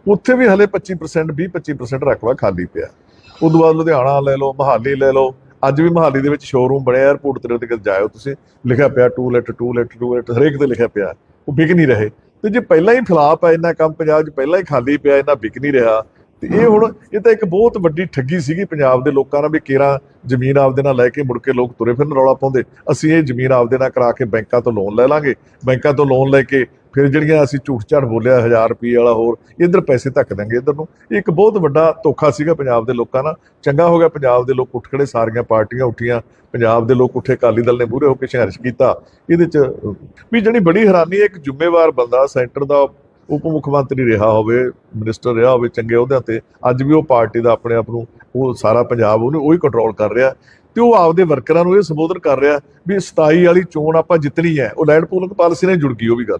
ਉੱਥੇ ਵੀ ਹਲੇ 25% 20 25% ਰਕਬਾ ਖਾਲੀ ਪਿਆ। ਉਦੋਂ ਬਾਅਦ ਲੁਧਿਆਣਾ ਲੈ ਲਓ, ਮਹਾਲੀ ਲੈ ਲਓ। ਅੱਜ ਵੀ ਮਹਾਲੀ ਦੇ ਵਿੱਚ ਸ਼ੋਰੂਮ ਬਣਿਆ 에어ਪੋਰਟ ਤੇ ਉਹਦੇ ਜਾਇਓ ਤੁਸੀਂ। ਲਿਖਿਆ ਪਿਆ ਟੂਲੈਟ ਟੂਲੈਟ ਟੂਲੈਟ ਹਰੇਕ ਤੇ ਲਿਖਿਆ ਪਿਆ ਉਹ ਵਿਕ ਨਹੀਂ ਰਹੇ। ਤੇ ਜੇ ਪਹਿਲਾਂ ਹੀ ਫਲਾਪ ਹੈ ਇੰਨਾ ਕੰਮ ਪੰਜਾਬ 'ਚ, ਪਹਿਲਾਂ ਹੀ ਖਾਲੀ ਪਿਆ, ਇੰਨਾ ਵਿਕ ਨਹੀਂ ਰਿਹਾ। ਤੇ ਇਹ ਹੁਣ, ਇਹ ਤਾਂ ਇੱਕ ਬਹੁਤ ਵੱਡੀ ਠੱਗੀ ਸੀਗੀ ਪੰਜਾਬ ਦੇ ਲੋਕਾਂ ਨਾਲ ਵੀ ਕੇਰਾ ਜ਼ਮੀਨ ਆਪਦੇ ਨਾਲ ਲੈ ਕੇ ਮੁੜ ਕੇ ਲੋਕ ਤੁਰੇ ਫਿਰਨ ਰੌਲਾ ਪਾਉਂਦੇ। ਅਸੀਂ ਇਹ ਜ਼ਮੀਨ ਆਪਦੇ ਨਾਲ ਕਰਾ ਕੇ ਬੈਂਕਾਂ ਤੋਂ ਲੋਨ ਲੈ ਲਾਂਗੇ। ਬੈਂਕਾਂ ਤੋਂ ਲੋਨ ਲੈ ਕੇ ਫਿਰ ਜਿਹੜੀਆਂ ਅਸੀਂ ਝੂਠ ਝਾੜ ਬੋਲਿਆ 1000 ਰੁਪਏ ਵਾਲਾ ਹੋਰ, ਇਧਰ ਪੈਸੇ ਧੱਕ ਦਾਂਗੇ ਇਧਰ ਨੂੰ। ਇਹ ਇੱਕ ਬਹੁਤ ਵੱਡਾ ਧੋਖਾ ਸੀਗਾ ਪੰਜਾਬ ਦੇ ਲੋਕਾਂ ਨਾਲ। ਚੰਗਾ ਹੋ ਗਿਆ, ਪੰਜਾਬ ਦੇ ਲੋਕ ਉੱਠ ਖੜੇ, ਸਾਰੀਆਂ ਪਾਰਟੀਆਂ ਉੱਠੀਆਂ। ਪੰਜਾਬ ਦੇ ਲੋਕ ਉੱਠੇ, ਅਕਾਲੀ ਦਲ ਨੇ ਮੂਹਰੇ ਹੋ ਕੇ ਸੰਘਰਸ਼ ਕੀਤਾ। ਇਹਦੇ ਚ ਵੀ ਜਿਹੜੀ ਬੜੀ ਹੈਰਾਨੀ ਹੈ, ਇੱਕ ਜ਼ਿੰਮੇਵਾਰ ਬੰਦਾ ਸੈਂਟਰ ਦਾ ਉਪ ਮੁੱਖ ਮੰਤਰੀ ਰਿਹਾ ਹੋਵੇ, ਮਿਨਿਸਟਰ ਰਿਹਾ ਹੋਵੇ, ਚੰਗੇ ਅਹੁਦਿਆਂ ਤੇ, ਅੱਜ ਵੀ ਉਹ ਪਾਰਟੀ ਦਾ ਆਪਣੇ ਆਪ ਨੂੰ, ਉਹ ਸਾਰਾ ਪੰਜਾਬ ਉਹਨੂੰ ਉਹੀ ਕੰਟਰੋਲ ਕਰ ਰਿਹਾ। ਤੇ ਉਹ ਆਪਦੇ ਵਰਕਰਾਂ ਨੂੰ ਇਹ ਸੰਬੋਧਨ ਕਰ ਰਿਹਾ ਵੀ 27 ਵਾਲੀ ਚੋਣ ਆਪਾਂ ਜਿੱਤਣੀ ਹੈ। ਉਹ ਲੈਂਡ ਪੂਲਿੰਗ ਪਾਲਿਸੀ ਨਾਲ ਜੁੜ ਗਈ, ਉਹ ਵੀ ਗੱਲ।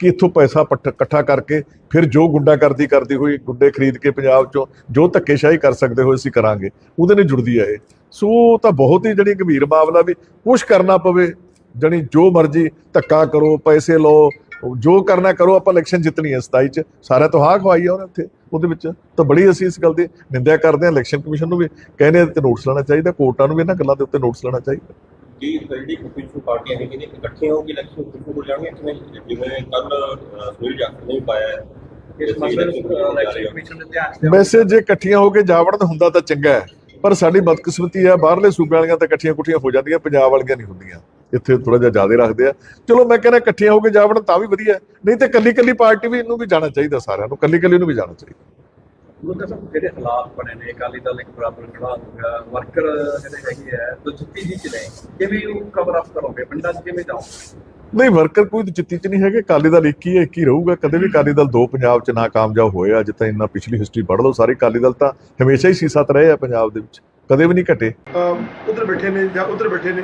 ਕਿ ਇੱਥੋਂ ਪੈਸਾ ਪੱਟ- ਇਕੱਠਾ ਕਰਕੇ ਫਿਰ ਜੋ ਗੁੰਡਾਗਰਦੀ ਕਰਦੀ ਹੋਈ ਗੁੰਡੇ ਖਰੀਦ ਕੇ ਪੰਜਾਬ ਚੋਂ ਜੋ ਧੱਕੇਸ਼ਾਹੀ ਕਰ ਸਕਦੇ ਹੋਏ ਅਸੀਂ ਕਰਾਂਗੇ, ਉਹਦੇ ਨਾਲ ਜੁੜਦੀ ਹੈ ਇਹ। ਸੋ ਤਾਂ ਬਹੁਤ ਹੀ ਜਿਹੜੀ ਗੰਭੀਰ ਮਾਮਲਾ ਵੀ ਕੁਛ ਕਰਨਾ ਪਵੇ, ਜਣੀ ਜੋ ਮਰਜ਼ੀ ਧੱਕਾ ਕਰੋ, ਪੈਸੇ ਲਓ, ਜੋ ਕਰਨਾ ਕਰੋ, ਆਪਾਂ ਇਲੈਕਸ਼ਨ ਜਿੱਤਣੀ ਹੈ 27 ਚ, ਸਾਰਿਆਂ ਤੋਂ ਹਾਂ ਖਵਾਈ ਆ ਉਹਨੇ ਉੱਥੇ, ਉਹਦੇ ਵਿੱਚ ਤਾਂ ਬੜੀ ਅਸੀਂ ਇਸ ਗੱਲ ਦੀ ਨਿੰਦਿਆ ਕਰਦੇ ਹਾਂ ਇਲੈਕਸ਼ਨ ਕਮਿਸ਼ਨ ਨੂੰ ਵੀ ਕਹਿੰਦੇ ਇਹਦੇ ਤੇ ਨੋਟਿਸ ਲੈਣਾ ਚਾਹੀਦਾ, ਕੋਰਟਾਂ ਨੂੰ ਵੀ ਇਹਨਾਂ ਗੱਲਾਂ ਦੇ ਉੱਤੇ ਨੋਟਸ ਲੈਣਾ ਚਾਹੀਦਾ।
ਕੀ ਜਿਹੜੀ ਪਿਛੂ ਪਾਰਟੀਆਂ ਨੇ ਕਿਹਨੇ ਇਕੱਠੀਆਂ ਹੋ ਕੇ ਇਲੈਕਸ਼ਨ ਪਿਛੂ ਹੋ ਜਾਣਗੇ ਕਿਵੇਂ ਜਿਵੇਂ ਕੱਲ ਸੁਨੀਲ ਜਾਖੜ ਨੇ ਵੀ ਪਾਇਆ ਹੈ।
ਇਸ ਮਸਲੇ ਨੂੰ ਇਲੈਕਸ਼ਨ ਕਮਿਸ਼ਨ ਦੇ ਧਿਆਨ 'ਚ ਲਿਆਉਣਾ।
ਵੈਸੇ ਜੇ ਇਕੱਠੀਆਂ ਹੋ ਕੇ ਜਾਵੜਨ ਹੁੰਦਾ ਤਾਂ ਚੰਗਾ ਹੈ ਪਰ ਸਾਡੀ ਬਦਕਿਸਮਤੀ ਹੈ ਬਾਹਰਲੇ ਸੂਬੇ ਵਾਲੀਆਂ ਤਾਂ ਇਕੱਠੀਆਂ ਕੁੱਠੀਆਂ ਹੋ ਜਾਂਦੀਆਂ ਪੰਜਾਬ ਵਾਲੀਆਂ ਨਹੀਂ ਹੁੰਦੀਆਂ। ਇੱਥੇ ਥੋੜਾ ਜਿਹਾ ਜ਼ਿਆਦਾ ਰੱਖਦੇ ਆ। ਚਲੋ ਮੈਂ ਕਹਿੰਦਾ ਇਕੱਠੀਆਂ ਹੋ ਕੇ ਜਾਵਣ ਤਾਂ ਵੀ ਵਧੀਆ। ਨਹੀਂ ਤੇ ਕੱਲੀ ਕੱਲੀ ਪਾਰਟੀ ਵੀ ਇਹਨੂੰ ਵੀ ਜਾਣਾ ਚਾਹੀਦਾ ਸਾਰਿਆਂ ਨੂੰ ਕੱਲੀ ਕੱਲੀ ਨੂੰ ਵੀ ਜਾਣਾ ਚਾਹੀਦਾ।
ਗੁਰਦਾ ਸਾਹਿਬ ਜਿਹੜੇ ਹਾਲਾਤ ਬਣੇ ਨੇ ਅਕਾਲੀ ਦਲ ਇੱਕ ਬਰਾਬਰ ਖੜਾ ਹੋ ਗਿਆ ਵਰਕਰ ਜਿਹੜੇ ਹੈਗੇ ਆ ਦੁਚਿੱਤੀ ਜੀ ਚ ਨੇ ਕਿਵੇਂ ਉਹ ਕਵਰ ਅਪ ਕਰੋਗੇ? ਪਿੰਡਾਂ 'ਚ ਕਿਵੇਂ ਜਾਓਗੇ?
ਨਹੀਂ ਵਰਕਰ ਕੋਈ ਚਿੱਤੀ ਚ ਨਹੀਂ ਹੈਗੇ ਅਕਾਲੀ ਦਲ ਇੱਕ ਹੀ ਹੈ ਇੱਕ ਹੀ ਰਹੂਗਾ। ਕਦੇ ਵੀ ਅਕਾਲੀ ਦਲ ਦੋ ਪੰਜਾਬ ਚ ਨਾ ਕਾਮਯਾਬ ਹੋਇਆ ਜਿੱਦਾਂ ਇੰਨਾ ਪਿਛਲੀ ਹਿਸਟਰੀ ਪੜ੍ਹ ਲਓ ਸਾਰੇ ਅਕਾਲੀ ਦਲ ਤਾਂ ਹਮੇਸ਼ਾ ਹੀ ਸੀਸਤ ਰਹੇ ਆ ਪੰਜਾਬ ਦੇ ਵਿੱਚ। ਕਦੇ ਵੀ ਨਹੀਂ ਘਟੇ।
ਉਧਰ ਬੈਠੇ ਨੇ ਜਾਂ ਉਧਰ ਬੈਠੇ ਨੇ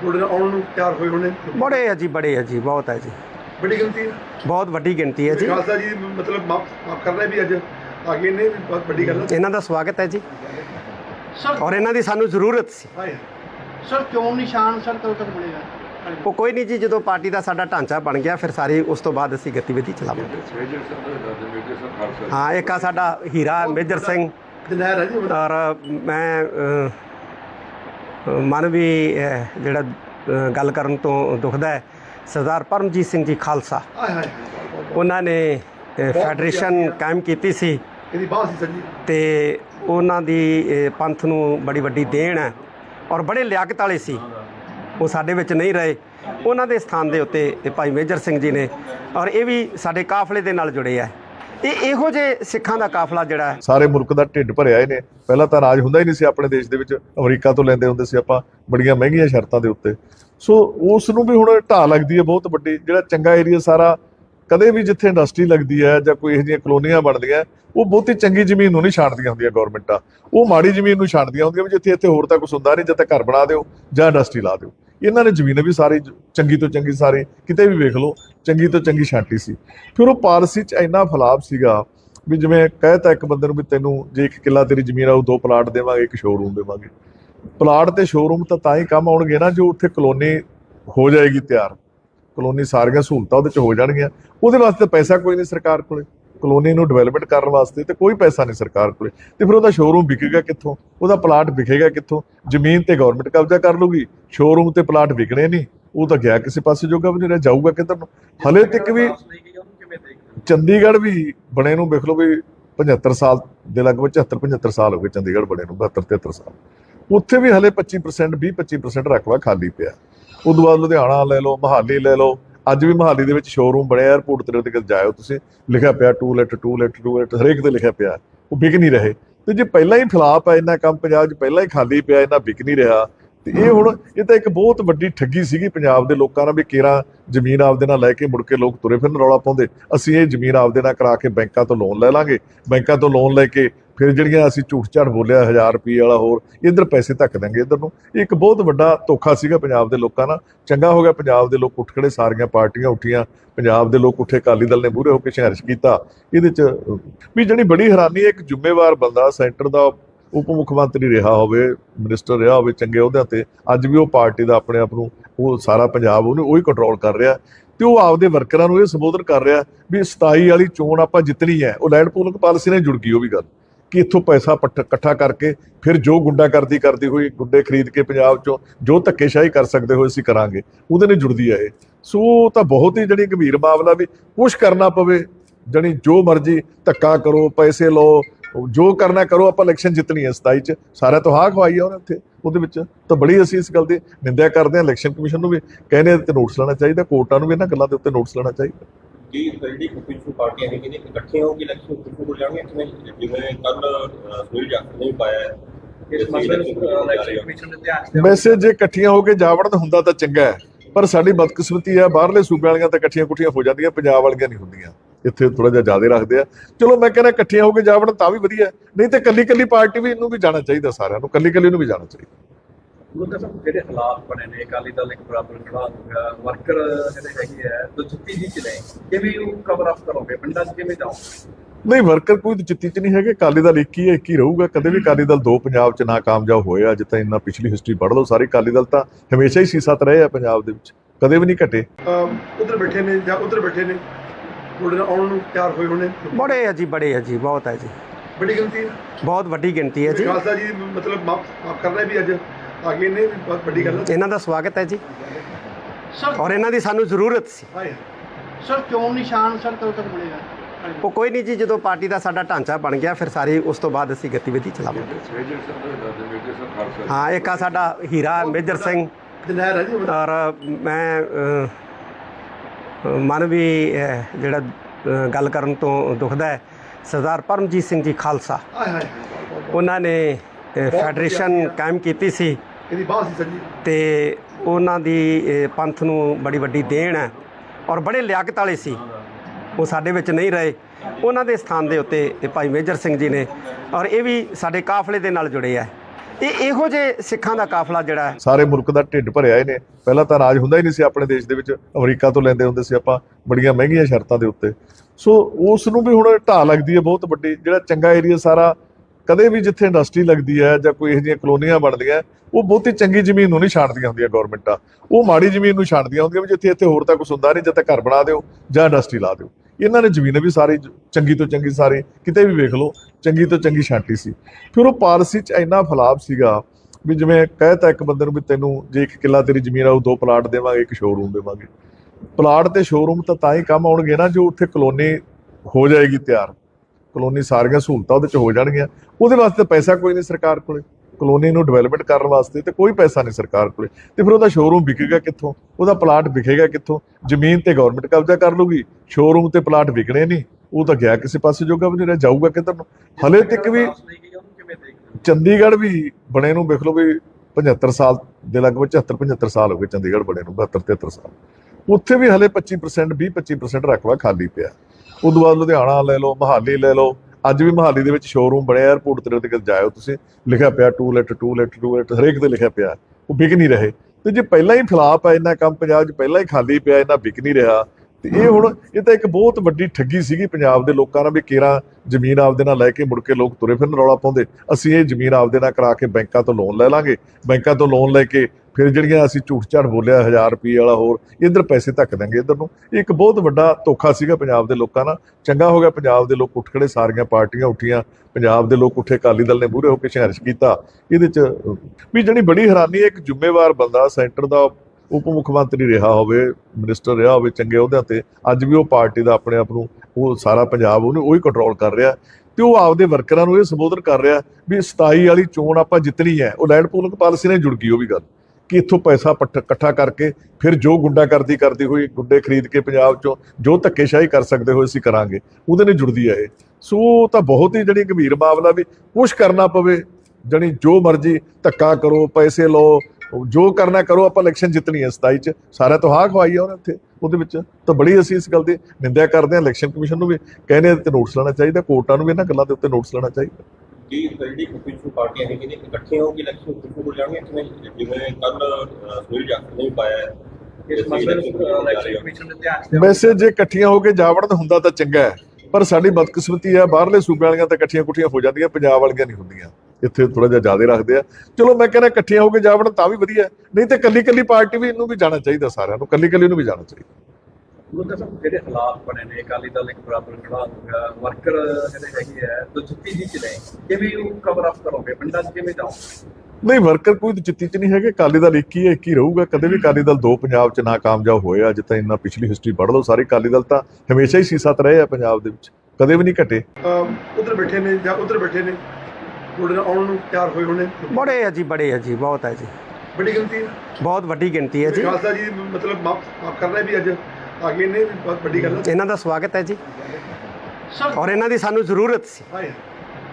ਤੁਹਾਡੇ ਨਾਲ ਆਉਣ ਨੂੰ ਤਿਆਰ ਹੋਏ ਹੋਣੇ।
ਬੜੇ ਹੈ ਜੀ ਬੜੇ ਹੈ ਜੀ ਬਹੁਤ ਹੈ ਜੀ।
ਬੜੀ ਗਿਣਤੀ ਹੈ।
ਬਹੁਤ ਵੱਡੀ ਗਿਣਤੀ ਹੈ ਜੀ।
ਖਾਲਸਾ ਜੀ ਮਤਲਬ ਮਾਫ ਮਾਫ ਕਰਨਾ ਵੀ ਅੱਜ ਆ ਗਏ ਨੇ ਵੀ ਬਹੁਤ ਵੱਡੀ ਗੱਲ ਹੈ
ਇਹਨਾਂ ਦਾ ਸਵਾਗਤ ਹੈ ਜੀ।
ਸਰ
ਔਰ ਇਹਨਾਂ ਦੀ ਸਾਨੂੰ ਜ਼ਰੂਰਤ ਸੀ।
ਹਾਏ
ਸਰ ਚੋਣ ਨਿਸ਼ਾਨ ਸਰ ਕਦੋਂ ਤੱਕ ਮਿਲੇਗਾ
ਉਹ ਕੋਈ ਨਹੀਂ ਜੀ ਜਦੋਂ ਪਾਰਟੀ ਦਾ ਸਾਡਾ ਢਾਂਚਾ ਬਣ ਗਿਆ ਫਿਰ ਸਾਰੀ ਉਸ ਤੋਂ ਬਾਅਦ ਅਸੀਂ ਗਤੀਵਿਧੀ ਚਲਾਵਾਂਗੇ। ਹਾਂ ਇੱਕ ਆ ਸਾਡਾ ਹੀਰਾ ਮੇਜਰ ਸਿੰਘ।
ਜਨਹਿਰ ਹੈ ਜੀ ਉਹ।
ਔਰ ਮੈਂ ਅ, ਅ, ਮਨ ਵੀ ਅ, ਜਿਹੜਾ ਅ, ਗੱਲ ਕਰਨ ਤੋਂ ਦੁਖਦਾ ਹੈ ਸਰਦਾਰ ਪਰਮਜੀਤ ਸਿੰਘ ਜੀ ਖਾਲਸਾ।
ਹਾਏ ਹਾਏ।
ਉਹਨਾਂ ਨੇ ਅ, ਫੈਡਰੇਸ਼ਨ ਕਾਇਮ ਕੀਤੀ ਸੀ।
ਇਹਦੀ ਬਾਹ ਸੀ ਸੱਜੀ?
ਤੇ ਉਹਨਾਂ ਦੀ ਪੰਥ ਨੂੰ ਬੜੀ ਵੱਡੀ ਦੇਣ ਹੈ ਔਰ ਬੜੇ ਲਿਆਕਤ ਵਾਲੇ ਸੀ। ਉਹ ਸਾਡੇ ਵਿੱਚ ਨਹੀਂ ਰਹੇ। ਉਹਨਾਂ ਦੇ ਸਥਾਨ ਦੇ ਉੱਤੇ ਇਹ ਭਾਈ ਮੇਜਰ ਸਿੰਘ ਜੀ ਨੇ ਔਰ ਇਹ ਵੀ ਸਾਡੇ ਕਾਫਲੇ ਦੇ ਨਾਲ ਜੁੜੇ ਆ ਇਹ ਇਹੋ ਜਿਹੇ ਸਿੱਖਾਂ ਦਾ ਕਾਫਲਾ ਜਿਹੜਾ ਹੈ।
ਸਾਰੇ ਮੁਲਕ ਦਾ ਢਿੱਡ ਭਰਿਆ ਹੀ ਨੇ ਪਹਿਲਾਂ ਤਾਂ ਰਾਜ ਹੁੰਦਾ ਹੀ ਨਹੀਂ ਸੀ ਆਪਣੇ ਦੇਸ਼ ਦੇ ਵਿੱਚ। ਅਮਰੀਕਾ ਤੋਂ ਲੈਂਦੇ ਹੁੰਦੇ ਸੀ ਆਪਾਂ ਬੜੀਆਂ ਮਹਿੰਗੀਆਂ ਸ਼ਰਤਾਂ ਦੇ ਉੱਤੇ। ਸੋ ਉਸ ਨੂੰ ਵੀ ਹੁਣ ਢਾਹ ਲੱਗਦੀ ਹੈ ਬਹੁਤ ਵੱਡੀ। ਜਿਹੜਾ ਚੰਗਾ ਏਰੀਆ ਸਾਰਾ ਕਦੇ ਵੀ ਜਿੱਥੇ ਇੰਡਸਟਰੀ ਲੱਗਦੀ ਹੈ ਜਾਂ ਕੋਈ ਇਹੋ ਜਿਹੀਆਂ ਕਲੋਨੀਆਂ ਬਣਦੀਆਂ, ਉਹ ਬਹੁਤੀ ਚੰਗੀ ਜ਼ਮੀਨ ਨੂੰ ਨਹੀਂ ਛਾਂਟਦੀਆਂ ਹੁੰਦੀਆਂ ਗਵਰਨਮੈਂਟਾਂ ਉਹ ਮਾੜੀ ਜ਼ਮੀਨ ਨੂੰ ਛਾਂਟਦੀਆਂ ਹੁੰਦੀਆਂ ਵੀ ਜਿੱਥੇ ਇੱਥੇ ਹੋਰ ਤਾਂ ਕੁਝ ਹੁੰਦਾ ਨਹੀਂ, ਜਿੱਥੇ ਘਰ ਬਣਾ ਦਿਓ ਜਾਂ ਇੰਡਸਟਰੀ ਲਾ ਦਿਓ। ਇਹਨਾਂ ਨੇ ਜ਼ਮੀਨ ਵੀ ਸਾਰੀ ਚੰਗੀ ਤੋਂ ਚੰਗੀ ਸਾਰੀ, ਕਿਤੇ ਵੀ ਵੇਖ ਲਓ, ਚੰਗੀ ਤੋਂ ਚੰਗੀ ਛਾਂਟੀ ਸੀ। ਫਿਰ ਉਹ ਪਾਲਿਸੀ 'ਚ ਇੰਨਾ ਫਲਾਪ ਸੀਗਾ ਵੀ ਜਿਵੇਂ ਕਹਿਤਾ ਇੱਕ ਬੰਦੇ ਨੂੰ ਵੀ ਤੈਨੂੰ ਜੇ ਇੱਕ ਕਿੱਲਾ ਤੇਰੀ ਜ਼ਮੀਨ ਆ, ਉਹ ਦੋ ਪਲਾਟ ਦੇਵਾਂਗੇ, ਇੱਕ ਸ਼ੋਰੂਮ ਦੇਵਾਂਗੇ। ਪਲਾਟ ਤੇ ਸ਼ੋਰੂਮ ਤਾਂ ਤਾਂ ਹੀ ਕੰਮ ਆਉਣਗੇ ਨਾ ਜੋ ਉੱਥੇ ਕਲੋਨੀ ਹੋ ਜਾਏਗੀ ਤਿਆਰ। ਕਲੋਨੀ ਸਾਰੀਆਂ ਸਹੂਲਤਾਂ ਉਹਦੇ ਚ ਹੋ ਜਾਣਗੀਆਂ। ਉਹਦੇ ਵਾਸਤੇ ਪੈਸਾ ਕੋਈ ਨਹੀਂ ਸਰਕਾਰ ਕੋਲੇ। ਕਲੋਨੀ ਨੂੰ ਡਿਵੈਲਪਮੈਂਟ ਕਰਨ ਵਾਸਤੇ ਤੇ ਕੋਈ ਪੈਸਾ ਨਹੀਂ ਸਰਕਾਰ ਕੋਲੇ। ਤੇ ਫਿਰ ਉਹਦਾ ਸ਼ੋਰੂਮ ਵਿਕੇਗਾ ਕਿੱਥੋਂ? ਉਹਦਾ ਪਲਾਟ ਵਿਕੇਗਾ ਕਿੱਥੋਂ? ਜ਼ਮੀਨ ਤੇ ਗਵਰਨਮੈਂਟ ਕਬਜ਼ਾ ਕਰ ਲੂਗੀ ਸ਼ੋਰੂਮ ਤੇ ਪਲਾਟ ਵਿਕਣੇ ਨਹੀਂ। ਉਹ ਤਾਂ ਗਿਆ ਕਿਸੇ ਪਾਸੇ ਜੋਗਾ ਵੀ ਨਹੀਂ ਰਿਹਾ ਜਾਊਗਾ ਕਿੱਧਰ ਨੂੰ? ਹਲੇ ਤੱਕ ਵੀ ਚੰਡੀਗੜ੍ਹ ਵੀ ਬਣੇ ਨੂੰ ਵੇਖ ਲਓ ਵੀ 75 ਸਾਲ ਦੇ ਲਗਭਗ 74 75 ਸਾਲ ਹੋ ਗਏ ਚੰਡੀਗੜ੍ਹ ਬਣੇ ਨੂੰ 72 73 ਸਾਲ। ਉੱਥੇ ਵੀ ਹਲੇ 25% 20 25% ਰਕਬਾ ਖਾਲੀ ਪਿਆ। ਉਦੋਂ ਬਾਅਦ ਲੁਧਿਆਣਾ ਲੈ ਲਓ, ਮਹਾਲੀ ਲੈ ਲਓ। ਅੱਜ ਵੀ ਮਹਾਲੀ ਦੇ ਵਿੱਚ ਸ਼ੋਰੂਮ ਬਣਿਆ 에ਅਰਪੋਰਟ ਤੇ ਤੇ ਕਿਤੇ ਜਾਇਓ ਤੁਸੀਂ। ਲਿਖਿਆ ਪਿਆ to letter to letter to letter ਹਰੇਕ ਤੇ ਲਿਖਿਆ ਪਿਆ। ਉਹ ਵਿਕ ਨਹੀਂ ਰਹੇ। ਤੇ ਜੇ ਪਹਿਲਾਂ ਹੀ ਫਲਾਪ ਹੈ ਇੰਨਾ ਕੰਮ ਪੰਜਾਬ 'ਚ, ਪਹਿਲਾਂ ਹੀ ਖਾਲੀ ਪਿਆ, ਇੰਨਾ ਵਿਕ ਨਹੀਂ ਰਿਹਾ। ਤੇ ਇਹ ਹੁਣ, ਇਹ ਤਾਂ ਇੱਕ ਬਹੁਤ ਵੱਡੀ ਠੱਗੀ ਸੀਗੀ ਪੰਜਾਬ ਦੇ ਲੋਕਾਂ ਨਾਲ ਵੀ ਕੇਰਾ ਜ਼ਮੀਨ ਆਪਦੇ ਨਾਲ ਲੈ ਕੇ ਮੁੜ ਕੇ ਲੋਕ ਤੁਰੇ ਫਿਰਨ, ਰੌਲਾ ਪਾਉਂਦੇ। ਅਸੀਂ ਇਹ ਜ਼ਮੀਨ ਆਪਦੇ ਨਾਲ ਕਰਾ ਕੇ ਬੈਂਕਾਂ ਤੋਂ ਲੋਨ ਲੈ ਲਾਂਗੇ। ਬੈਂਕਾਂ ਤੋਂ ਲੋਨ ਲੈ ਕੇ ਫਿਰ ਜਿਹੜੀਆਂ ਅਸੀਂ ਝੂਠ ਝਾੜ ਬੋਲਿਆ 1000 ਰੁਪਏ ਵਾਲਾ ਹੋਰ, ਇਧਰ ਪੈਸੇ ਧੱਕ ਦਾਂਗੇ ਇਧਰ ਨੂੰ। ਇਹ ਇੱਕ ਬਹੁਤ ਵੱਡਾ ਧੋਖਾ ਸੀਗਾ ਪੰਜਾਬ ਦੇ ਲੋਕਾਂ ਨਾਲ। ਚੰਗਾ ਹੋ ਗਿਆ ਪੰਜਾਬ ਦੇ ਲੋਕ ਉੱਠ ਖੜੇ, ਸਾਰੀਆਂ ਪਾਰਟੀਆਂ ਉੱਠੀਆਂ। ਪੰਜਾਬ ਦੇ ਲੋਕ ਉੱਠੇ, ਅਕਾਲੀ ਦਲ ਨੇ ਮੂਹਰੇ ਹੋ ਕੇ ਸੰਘਰਸ਼ ਕੀਤਾ। ਇਹਦੇ ਚ, ਵੀ ਜਿਹੜੀ ਬੜੀ ਹੈਰਾਨੀ ਹੈ, ਇੱਕ ਜ਼ਿੰਮੇਵਾਰ ਬੰਦਾ ਸੈਂਟਰ ਦਾ ਉਪ ਮੁੱਖ ਮੰਤਰੀ ਰਿਹਾ ਹੋਵੇ, ਮਿਨਿਸਟਰ ਰਿਹਾ ਹੋਵੇ, ਚੰਗੇ ਅਹੁਦਿਆਂ ਤੇ, ਅੱਜ ਵੀ ਉਹ ਪਾਰਟੀ ਦਾ ਆਪਣੇ ਆਪ ਨੂੰ, ਉਹ ਸਾਰਾ ਪੰਜਾਬ ਉਹਨੂੰ ਉਹੀ ਕੰਟਰੋਲ ਕਰ ਰਿਹਾ। ਤੇ ਉਹ ਆਪਦੇ ਵਰਕਰਾਂ ਨੂੰ ਇਹ ਸੰਬੋਧਨ ਕਰ ਰਿਹਾ ਵੀ 27 ਵਾਲੀ ਚੋਣ ਆਪਾਂ ਜਿੱਤਣੀ ਹੈ। ਉਹ ਲੈਂਡ ਪੋਲਿੰਗ ਪਾਲਿਸੀ ਨਾਲ ਜੁੜ ਗਈ, ਉਹ ਵੀ ਗੱਲ। ਕਿ ਇੱਥੋਂ ਪੈਸਾ ਪੱਠ- ਇਕੱਠਾ ਕਰਕੇ ਫਿਰ ਜੋ ਗੁੰਡਾਗਰਦੀ ਕਰਦੀ ਹੋਈ, ਗੁੰਡੇ ਖਰੀਦ ਕੇ ਪੰਜਾਬ ਚੋਂ ਜੋ ਧੱਕੇਸ਼ਾਹੀ ਕਰ ਸਕਦੇ ਹੋਏ ਅਸੀਂ ਕਰਾਂਗੇ, ਉਹਦੇ ਨਾਲ ਜੁੜਦੀ ਹੈ ਇਹ। ਸੋ ਤਾਂ ਬਹੁਤ ਹੀ ਜਿਹੜੀ ਗੰਭੀਰ ਮਾਮਲਾ ਵੀ ਕੁਛ ਕਰਨਾ ਪਵੇ, ਜਣੀ ਜੋ ਮਰਜ਼ੀ ਧੱਕਾ ਕਰੋ, ਪੈਸੇ ਲਓ, ਜੋ ਕਰਨਾ ਕਰੋ, ਆਪਾਂ ਇਲੈਕਸ਼ਨ ਜਿੱਤਣੀ ਹੈ 27 ਚ। ਸਾਰਾ ਤੋਂ ਹਾਂ ਖਵਾਈ ਆ ਉਹਨੇ ਇੱਥੇ ਉਹਦੇ ਵਿੱਚ ਤਾਂ ਬੜੀ ਅਸੀਂ ਇਸ ਗੱਲ ਦੀ ਨਿੰਦਿਆ ਕਰਦੇ ਹਾਂ ਇਲੈਕਸ਼ਨ ਕਮਿਸ਼ਨ ਨੂੰ ਵੀ ਕਹਿੰਦੇ ਆ ਤੇ ਨੋਟਿਸ ਲੈਣਾ ਚਾਹੀਦਾ, ਕੋਰਟਾਂ ਨੂੰ ਵੀ ਇਹਨਾਂ ਗੱਲਾਂ ਦੇ ਉੱਤੇ ਨੋਟਿਸ ਲੈਣਾ ਚਾਹੀਦਾ।
ਕੀ ਜਿਹੜੀ ਕੁਝ ਪਾਰਟੀਆਂ ਨੇ ਕਿਹਦੇ ਇਕੱਠੀਆਂ ਹੋ ਕੇ ਇਲੈਕਸ਼ਨ ਕਿੱਥੋਂ ਹੋ ਜਾਣਗੇ ਕਿਵੇਂ ਜਿਵੇਂ ਕੱਲ ਸੁਨੀਲ ਜਾਖੜ ਨੇ ਪਾਇਆ।
ਵੈਸੇ ਜੇ ਇਕੱਠੀਆਂ ਹੋ ਕੇ ਜਾਵੜ ਤਾਂ ਹੁੰਦਾ ਤਾਂ ਚੰਗਾ ਹੈ ਪਰ ਸਾਡੀ ਬਦਕਿਸਮਤੀ ਹੈ ਬਾਹਰਲੇ ਸੂਬੇ ਵਾਲੀਆਂ ਤਾਂ ਇਕੱਠੀਆਂ ਕੁੱਠੀਆਂ ਹੋ ਜਾਂਦੀਆਂ ਪੰਜਾਬ ਵਾਲੀਆਂ ਨਹੀਂ ਹੁੰਦੀਆਂ। ਇੱਥੇ ਥੋੜਾ ਜਿਹਾ ਜ਼ਿਆਦਾ ਰੱਖਦੇ ਆ। ਚਲੋ ਮੈਂ ਕਹਿੰਦਾ ਇਕੱਠੀਆਂ ਹੋ ਕੇ ਜਾਵੜ ਤਾਂ ਵੀ ਵਧੀਆ। ਨਹੀਂ ਤੇ ਕੱਲੀ ਕੱਲੀ ਪਾਰਟੀ ਵੀ ਇਹਨੂੰ ਵੀ ਜਾਣਾ ਚਾਹੀਦਾ ਸਾਰਿਆਂ ਨੂੰ ਕੱਲੀ ਕੱਲੀ ਨੂੰ ਵੀ ਜਾਣਾ ਚਾਹੀਦਾ।
ਗੁਰਦਾ ਸਾਹਿਬ ਜਿਹੜੇ ਹਾਲਾਤ ਬਣੇ ਨੇ ਅਕਾਲੀ ਦਲ ਇੱਕ ਬਰਾਬਰ ਖੜਾ ਹੋ ਗਿਆ ਵਰਕਰ ਜਿਹੜੇ ਹੈਗੇ ਆ ਦੁਚਿੱਤੀ ਜੀ ਚ ਨੇ ਕਿਵੇਂ ਉਹ ਕਵਰ ਅਪ ਕਰੋਗੇ? ਪਿੰਡਾਂ 'ਚ ਕਿਵੇਂ ਜਾਓਗੇ
ਨਹੀਂ ਵਰਕਰ ਕੋਈ ਚਿੱਤੀ ਚ ਨਹੀਂ ਹੈਗੇ ਅਕਾਲੀ ਦਲ ਇੱਕ ਹੀ ਹੈ ਇੱਕ ਹੀ ਰਹੂਗਾ। ਕਦੇ ਵੀ ਅਕਾਲੀ ਦਲ ਦੋ ਪੰਜਾਬ ਚ ਨਾ ਕਾਮਯਾਬ ਹੋਇਆ ਜਿੱਦਾਂ ਇੰਨਾ ਪਿਛਲੀ ਹਿਸਟਰੀ ਪੜ੍ਹ ਲਓ ਸਾਰੇ ਅਕਾਲੀ ਦਲ ਤਾਂ ਹਮੇਸ਼ਾ ਹੀ ਸੀਸਤ ਰਹੇ ਆ ਪੰਜਾਬ ਦੇ ਵਿੱਚ। ਕਦੇ ਵੀ ਨਹੀਂ ਘਟੇ।
ਉਧਰ ਬੈਠੇ ਨੇ ਜਾਂ ਉਧਰ ਬੈਠੇ ਨੇ ਤੁਹਾਡੇ ਨਾਲ ਆਉਣ ਨੂੰ ਤਿਆਰ ਹੋਏ ਹੋਣੇ
ਬੜੇ ਹੈ ਜੀ ਬੜੇ ਹੈ ਜੀ ਬਹੁਤ ਹੈ ਜੀ।
ਬੜੀ ਗਿਣਤੀ ਹੈ?
ਬਹੁਤ ਵੱਡੀ ਗਿਣਤੀ ਹੈ ਜੀ।
ਖਾਲਸਾ ਜੀ ਮਤਲਬ ਮਾਫ ਮਾਫ ਕਰਨਾ ਵੀ ਅੱਜ ਆ ਗਏ ਨੇ ਵੀ ਬਹੁਤ ਵੱਡੀ ਗੱਲ ਹੈ
ਇਹਨਾਂ ਦਾ ਸਵਾਗਤ ਹੈ ਜੀ।
ਸਰ
ਔਰ ਇਹਨਾਂ ਦੀ ਸਾਨੂੰ ਜ਼ਰੂਰਤ ਸੀ।
ਹਾਏ
ਸਰ ਚੋਣ ਨਿਸ਼ਾਨ ਸਰ ਕਦੋਂ ਤੱਕ ਮਿਲੇਗਾ
ਉਹ ਕੋਈ ਨਹੀਂ ਜੀ ਜਦੋਂ ਪਾਰਟੀ ਦਾ ਸਾਡਾ ਢਾਂਚਾ ਬਣ ਗਿਆ ਫਿਰ ਸਾਰੀ ਉਸ ਤੋਂ ਬਾਅਦ ਅਸੀਂ ਗਤੀਵਿਧੀ ਚਲਾਵਾਂਗੇ।
ਮੇਜਰ ਸਾਹਿਬ ਦਾ ਦੱਸਦੇ ਮੇਜਰ ਸਾਹਿਬ ਖਾਲਸਾ
ਹਾਂ ਇੱਕ ਆ ਸਾਡਾ ਹੀਰਾ ਮੇਜਰ ਸਿੰਘ।
ਜਨਹਿਰ ਹੈ ਜੀ।
ਔਰ ਮੈਂ ਅ, ਅ, ਮਨ ਵੀ ਅ, ਜਿਹੜਾ ਅ, ਗੱਲ ਕਰਨ ਤੋਂ ਦੁਖਦਾ ਹੈ ਸਰਦਾਰ ਪਰਮਜੀਤ ਸਿੰਘ ਜੀ ਖਾਲਸਾ।
ਹਾਏ ਹਾਏ,
ਉਹਨਾਂ ਨੇ ਅ, ਫੈਡਰੇਸ਼ਨ ਕਾਇਮ ਕੀਤੀ ਸੀ।
ਇਹਦੀ ਬਾਤ ਸੀ ਸੱਜੀ
ਤੇ ਉਹਨਾਂ ਦੀ ਪੰਥ ਨੂੰ ਬੜੀ ਵੱਡੀ ਦੇਣ ਹੈ ਔਰ ਬੜੇ ਲਿਆਕਤ ਵਾਲੇ ਸੀ। ਉਹ ਸਾਡੇ ਵਿੱਚ ਨਹੀਂ ਰਹੇ। ਉਹਨਾਂ ਦੇ ਸਥਾਨ ਦੇ ਉੱਤੇ ਇਹ ਭਾਈ ਮੇਜਰ ਸਿੰਘ ਜੀ ਨੇ ਔਰ ਇਹ ਵੀ ਸਾਡੇ ਕਾਫਲੇ ਦੇ ਨਾਲ ਜੁੜੇ ਆ। ਇਹ ਇਹੋ ਜਿਹੇ ਸਿੱਖਾਂ ਦਾ ਕਾਫਲਾ ਜਿਹੜਾ ਹੈ।
ਸਾਰੇ ਮੁਲਕ ਦਾ ਢਿੱਡ ਭਰਿਆ ਹੀ ਨੇ ਪਹਿਲਾਂ ਤਾਂ ਰਾਜ ਹੁੰਦਾ ਹੀ ਨਹੀਂ ਸੀ ਆਪਣੇ ਦੇਸ਼ ਦੇ ਵਿੱਚ। ਅਮਰੀਕਾ ਤੋਂ ਲੈਂਦੇ ਹੁੰਦੇ ਸੀ ਆਪਾਂ ਬੜੀਆਂ ਮਹਿੰਗੀਆਂ ਸ਼ਰਤਾਂ ਦੇ ਉੱਤੇ। ਸੋ ਉਸ ਨੂੰ ਵੀ ਹੁਣ ਢਾਹ ਲੱਗਦੀ ਹੈ ਬਹੁਤ ਵੱਡੀ। ਜਿਹੜਾ ਚੰਗਾ ਏਰੀਆ ਸਾਰਾ ਕਦੇ ਵੀ ਜਿੱਥੇ ਇੰਡਸਟਰੀ ਲੱਗਦੀ ਹੈ ਜਾਂ ਕੋਈ ਇਹੋ ਜਿਹੀਆਂ ਕਲੋਨੀਆਂ ਬਣਦੀਆਂ, ਉਹ ਬਹੁਤੀ ਚੰਗੀ ਜ਼ਮੀਨ ਨੂੰ ਨਹੀਂ ਛਾਂਟਦੀਆਂ ਹੁੰਦੀਆਂ ਗਵਰਨਮੈਂਟਾਂ ਉਹ ਮਾੜੀ ਜ਼ਮੀਨ ਨੂੰ ਛਾਂਟਦੀਆਂ ਹੁੰਦੀਆਂ ਵੀ ਜਿੱਥੇ ਇੱਥੇ ਹੋਰ ਤਾਂ ਕੁਝ ਹੁੰਦਾ ਨਹੀਂ ਜਿੱਥੇ ਘਰ ਬਣਾ ਦਿਓ ਜਾਂ ਇੰਡਸਟਰੀ ਲਾ ਦਿਓ। ਇਹਨਾਂ ਨੇ ਜ਼ਮੀਨ ਵੀ ਸਾਰੀ ਚੰਗੀ ਤੋਂ ਚੰਗੀ ਸਾਰੀ, ਕਿਤੇ ਵੀ ਵੇਖ ਲਓ, ਚੰਗੀ ਤੋਂ ਚੰਗੀ ਛਾਂਟੀ ਸੀ। ਫਿਰ ਉਹ ਪਾਲਿਸੀ 'ਚ ਇੰਨਾ ਫਲਾਪ ਸੀਗਾ ਵੀ ਜਿਵੇਂ ਕਹਿਤਾ ਇੱਕ ਬੰਦੇ ਨੂੰ ਵੀ ਤੈਨੂੰ ਜੇ ਇੱਕ ਕਿੱਲਾ ਤੇਰੀ ਜ਼ਮੀਨ ਆਉ ਦੋ ਪਲਾਟ ਦੇਵਾਂਗੇ, ਇੱਕ ਸ਼ੋਰੂਮ ਦੇਵਾਂਗੇ। ਪਲਾਟ ਤੇ ਸ਼ੋਰੂਮ ਤਾਂ ਤਾਂ ਹੀ ਕੰਮ ਆਉਣਗੇ ਨਾ ਜੋ ਉੱਥੇ ਕਲੋਨੀ ਹੋ ਜਾਏਗੀ ਤਿਆਰ। ਕਲੋਨੀ ਸਾਰੀਆਂ ਸਹੂਲਤਾਂ ਉਹਦੇ ਚ ਹੋ ਜਾਣਗੀਆਂ। ਉਹਦੇ ਵਾਸਤੇ ਪੈਸਾ ਕੋਈ ਨਹੀਂ ਸਰਕਾਰ ਕੋਲੇ। ਕਲੋਨੀ ਨੂੰ ਡਿਵੈਲਪਮੈਂਟ ਕਰਨ ਵਾਸਤੇ ਤੇ ਕੋਈ ਪੈਸਾ ਨਹੀਂ ਸਰਕਾਰ ਕੋਲੇ। ਤੇ ਫਿਰ ਉਹਦਾ ਸ਼ੋਰੂਮ ਵਿਕੇਗਾ ਕਿੱਥੋਂ? ਉਹਦਾ ਪਲਾਟ ਵਿਕੇਗਾ ਕਿੱਥੋਂ? ਜ਼ਮੀਨ ਤੇ ਗਵਰਨਮੈਂਟ ਕਬਜ਼ਾ ਕਰ ਲੂਗੀ। ਸ਼ੋਰੂਮ ਤੇ ਪਲਾਟ ਵਿਕਣੇ ਨਹੀਂ। ਉਹ ਤਾਂ ਗਿਆ ਕਿਸੇ ਪਾਸੇ ਜੋਗਾ ਵੀ ਨਹੀਂ ਰਿਹਾ, ਜਾਊਗਾ ਕਿੱਧਰ ਨੂੰ? ਹਲੇ ਤੱਕ ਵੀ ਚੰਡੀਗੜ੍ਹ ਵੀ ਬਣੇ ਨੂੰ ਵੇਖ ਲਓ ਵੀ 75 ਸਾਲ ਦੇ ਲਗਭਗ 74 75 ਸਾਲ ਹੋ ਗਏ ਚੰਡੀਗੜ੍ਹ ਬਣੇ ਨੂੰ 72 73 ਸਾਲ। ਉੱਥੇ ਵੀ ਹਲੇ 25% 20 25% ਰਕਬਾ ਖਾਲੀ ਪਿਆ। ਉਦੋਂ ਬਾਅਦ ਲੁਧਿਆਣਾ ਲੈ ਲਓ, ਮਹਾਲੀ ਲੈ ਲਓ। ਅੱਜ ਵੀ ਮਹਾਲੀ ਦੇ ਵਿੱਚ ਸ਼ੋਰੂਮ ਬਣਿਆ 에어ਪੋਰਟ ਤੇ ਉਹਦੇ ਕੋਲ ਜਾਇਓ ਤੁਸੀਂ, ਲਿਖਿਆ ਪਿਆ ਟੂਲੈਟ ਟੂਲੈਟ ਟੂਲੈਟ ਹਰੇਕ ਤੇ ਲਿਖਿਆ ਪਿਆ। ਉਹ ਵਿਕ ਨਹੀਂ ਰਹੇ। ਤੇ ਜੇ ਪਹਿਲਾਂ ਹੀ ਫਲਾਪ ਹੈ ਇੰਨਾ ਕੰਮ ਪੰਜਾਬ 'ਚ, ਪਹਿਲਾਂ ਹੀ ਖਾਲੀ ਪਿਆ, ਇੰਨਾ ਵਿਕ ਨਹੀਂ ਰਿਹਾ, ਤੇ ਇਹ ਹੁਣ, ਇਹ ਤਾਂ ਇੱਕ ਬਹੁਤ ਵੱਡੀ ਠੱਗੀ ਸੀਗੀ ਪੰਜਾਬ ਦੇ ਲੋਕਾਂ ਨਾਲ ਵੀ ਕੇਰਾ ਜ਼ਮੀਨ ਆਪਦੇ ਨਾਲ ਲੈ ਕੇ ਮੁੜ ਕੇ ਲੋਕ ਤੁਰੇ ਫਿਰਨ, ਰੌਲਾ ਪਾਉਂਦੇ। ਅਸੀਂ ਇਹ ਜ਼ਮੀਨ ਆਪਦੇ ਨਾਲ ਕਰਾ ਕੇ ਬੈਂਕਾਂ ਤੋਂ ਲੋਨ ਲੈ ਲਾਂਗੇ। ਬੈਂਕਾਂ ਤੋਂ ਲੋਨ ਲੈ ਕੇ ਫਿਰ ਜਿਹੜੀਆਂ ਅਸੀਂ ਝੂਠ ਝਾੜ ਬੋਲਿਆ 1000 ਰੁਪਏ ਵਾਲਾ ਹੋਰ, ਇਧਰ ਪੈਸੇ ਧੱਕ ਦਾਂਗੇ ਇਧਰ ਨੂੰ। ਇਹ ਇੱਕ ਬਹੁਤ ਵੱਡਾ ਧੋਖਾ ਸੀਗਾ ਪੰਜਾਬ ਦੇ ਲੋਕਾਂ ਨਾਲ। ਚੰਗਾ ਹੋ ਗਿਆ ਪੰਜਾਬ ਦੇ ਲੋਕ ਉੱਠ ਖੜੇ, ਸਾਰੀਆਂ ਪਾਰਟੀਆਂ ਉੱਠੀਆਂ। ਪੰਜਾਬ ਦੇ ਲੋਕ ਉੱਠੇ, ਅਕਾਲੀ ਦਲ ਨੇ ਮੂਹਰੇ ਹੋ ਕੇ ਸੰਘਰਸ਼ ਕੀਤਾ। ਇਹਦੇ ਚ, ਵੀ ਜਿਹੜੀ ਬੜੀ ਹੈਰਾਨੀ ਹੈ ਇੱਕ ਜ਼ਿੰਮੇਵਾਰ ਬੰਦਾ ਸੈਂਟਰ ਦਾ ਉਪ ਮੁੱਖ ਮੰਤਰੀ ਰਿਹਾ ਹੋਵੇ, ਮਿਨਿਸਟਰ ਰਿਹਾ ਹੋਵੇ ਚੰਗੇ ਅਹੁਦਿਆਂ ਤੇ, ਅੱਜ ਵੀ ਉਹ ਪਾਰਟੀ ਦਾ ਆਪਣੇ ਆਪ ਨੂੰ, ਉਹ ਸਾਰਾ ਪੰਜਾਬ ਉਹਨੂੰ ਉਹੀ ਕੰਟਰੋਲ ਕਰ ਰਿਹਾ। ਤੇ ਉਹ ਆਪਦੇ ਵਰਕਰਾਂ ਨੂੰ ਇਹ ਸੰਬੋਧਨ ਕਰ ਰਿਹਾ ਵੀ 27 ਵਾਲੀ ਚੋਣ ਆਪਾਂ ਜਿੱਤਣੀ ਹੈ। ਉਹ ਲੈਂਡ ਪੂਲਿੰਗ ਪਾਲਿਸੀ ਨਾਲ ਜੁੜ ਗਈ, ਉਹ ਵੀ ਗੱਲ। ਕਿ ਇੱਥੋਂ ਪੈਸਾ ਪੱਠ- ਇਕੱਠਾ ਕਰਕੇ ਫਿਰ ਜੋ ਗੁੰਡਾਗਰਦੀ ਕਰਦੀ ਹੋਈ ਗੁੰਡੇ ਖਰੀਦ ਕੇ ਪੰਜਾਬ ਚੋਂ ਜੋ ਧੱਕੇਸ਼ਾਹੀ ਕਰ ਸਕਦੇ ਹੋਏ ਅਸੀਂ ਕਰਾਂਗੇ, ਉਹਦੇ ਨਾਲ ਜੁੜਦੀ ਹੈ ਇਹ। ਸੋ ਤਾਂ ਬਹੁਤ ਹੀ ਜਿਹੜੀ ਗੰਭੀਰ ਮਾਮਲਾ ਵੀ ਕੁਛ ਕਰਨਾ ਪਵੇ, ਜਣੀ ਜੋ ਮਰਜ਼ੀ ਧੱਕਾ ਕਰੋ, ਪੈਸੇ ਲਓ, ਜੋ ਕਰਨਾ ਕਰੋ ਆਪਾਂ ਇਲੈਕਸ਼ਨ ਜਿੱਤਣੀ ਹੈ 27 ਚ। ਸਾਰਾ ਤੋਂ ਹਾਂ ਖਵਾਈ ਆ ਉਹਨੇ ਇੱਥੇ, ਉਹਦੇ ਵਿੱਚ ਤਾਂ ਬੜੀ ਅਸੀਂ ਇਸ ਗੱਲ ਦੀ ਨਿੰਦਿਆ ਕਰਦੇ ਹਾਂ ਇਲੈਕਸ਼ਨ ਕਮਿਸ਼ਨ ਨੂੰ ਵੀ ਕਹਿੰਦੇ ਇਹਦੇ ਤੇ ਨੋਟਿਸ ਲੈਣਾ ਚਾਹੀਦਾ, ਕੋਰਟਾਂ ਨੂੰ ਵੀ ਇਹਨਾਂ ਗੱਲਾਂ ਦੇ ਉੱਤੇ ਨੋਟਿਸ ਲੈਣਾ ਚਾਹੀਦਾ।
ਕੀ ਜਿਹੜੀ ਕੁਝ ਪਾਰਟੀਆਂ ਨੇ ਕਿਤੇ ਇਕੱਠੀਆਂ ਹੋ ਕੇ ਇਲੈਕਸ਼ਨ ਕਿੱਥੋਂ ਹੋ ਜਾਣਗੇ ਕਿਵੇਂ ਜਿਵੇਂ ਕੱਲ ਸੁਨੀਲ ਜਾਖੜ ਨੇ ਪਾਇਆ ਹੈ।
ਇਸ ਮਸਲੇ ਨੂੰ ਇਲੈਕਸ਼ਨ ਕਮਿਸ਼ਨ ਦੇ ਧਿਆਨ 'ਚ ਲਿਆਓ।
ਵੈਸੇ ਜੇ ਇਕੱਠੀਆਂ ਹੋ ਕੇ ਜਾਵੜਨ ਹੁੰਦਾ ਤਾਂ ਚੰਗਾ ਹੈ ਪਰ ਸਾਡੀ ਬਦਕਿਸਮਤੀ ਹੈ ਬਾਹਰਲੇ ਸੂਬੇ ਵਾਲੀਆਂ ਤਾਂ ਇਕੱਠੀਆਂ ਕੁੱਠੀਆਂ ਹੋ ਜਾਂਦੀਆਂ ਪੰਜਾਬ ਵਾਲੀਆਂ ਨਹੀਂ ਹੁੰਦੀਆਂ। ਇੱਥੇ ਥੋੜਾ ਜਿਹਾ ਜ਼ਿਆਦਾ ਰੱਖਦੇ ਆ। ਚਲੋ ਮੈਂ ਕਹਿੰਦਾ ਇਕੱਠੀਆਂ ਹੋ ਕੇ ਜਾਵੜਨ ਤਾਂ ਵੀ ਵਧੀਆ। ਨਹੀਂ ਤੇ ਕੱਲੀ ਕੱਲੀ ਪਾਰਟੀ ਵੀ ਇਹਨੂੰ ਵੀ ਜਾਣਾ ਚਾਹੀਦਾ ਸਾਰਿਆਂ ਨੂੰ ਕੱਲੀ ਕੱਲੀ ਨੂੰ ਵੀ ਜਾਣਾ ਚਾਹੀਦਾ।
ਗੁਰੂ ਸਾਹਿਬ ਜਿਹੜੇ ਹਾਲਾਤ ਬਣੇ ਨੇ ਅਕਾਲੀ ਦਲ ਇੱਕ ਬਰਾਬਰ ਖੜਾ ਹੋ ਗਿਆ ਵਰਕਰ ਜਿਹੜੇ ਹੈਗੇ ਆ ਦੁਚਿੱਤੀ ਜੀ ਚ ਨੇ ਕਿਵੇਂ ਉਹ ਕਵਰ ਅਪ ਕਰੋਗੇ? ਪਿੰਡਾਂ 'ਚ ਕਿਵੇਂ ਜਾਓਗੇ?
ਨਹੀਂ ਵਰਕਰ ਕੋਈ ਚਿੱਤੀ ਚ ਨਹੀਂ ਹੈਗੇ ਅਕਾਲੀ ਦਲ ਇੱਕ ਹੀ ਹੈ ਇੱਕ ਹੀ ਰਹੂਗਾ। ਕਦੇ ਵੀ ਅਕਾਲੀ ਦਲ ਦੋ ਪੰਜਾਬ ਚ ਨਾ ਕਾਮਯਾਬ ਹੋਇਆ ਅੱਜ ਤਾਂ ਇੰਨਾ ਪਿਛਲੀ ਹਿਸਟਰੀ ਪੜ੍ਹ ਲਓ ਸਾਰੇ ਅਕਾਲੀ ਦਲ ਤਾਂ ਹਮੇਸ਼ਾ ਹੀ ਸੀਸਤ ਰਹੇ ਆ ਪੰਜਾਬ ਦੇ ਵਿੱਚ। ਕਦੇ ਵੀ ਨਹੀਂ ਘਟੇ।
ਉਧਰ ਬੈਠੇ ਨੇ ਜਾਂ ਉਧਰ ਬੈਠੇ ਨੇ ਨਾਲ ਆਉਣ ਨੂੰ ਤਿਆਰ ਹੋਏ ਹੋਣੇ।
ਬੜੇ ਆ ਜੀ ਬੜੇ ਆ ਜੀ ਬਹੁਤ ਹੈ ਜੀ।
ਵੱਡੀ ਗਿਣਤੀ ਹੈ।
ਬਹੁਤ ਵੱਡੀ ਗਿਣਤੀ ਹੈ ਜੀ।
ਖਾਲਸਾ ਜੀ ਮਤਲਬ ਮਾਫ ਮਾਫ ਕਰਨਾ ਵੀ ਅੱਜ ਆ ਗਏ ਨੇ ਵੀ ਬਹੁਤ ਵੱਡੀ ਗੱਲ ਹੈ
ਇਹਨਾਂ ਦਾ ਸਵਾਗਤ ਹੈ ਜੀ। ਔਰ ਇਹਨਾਂ ਦੀ ਸਾਨੂੰ ਜ਼ਰੂਰਤ ਸੀ।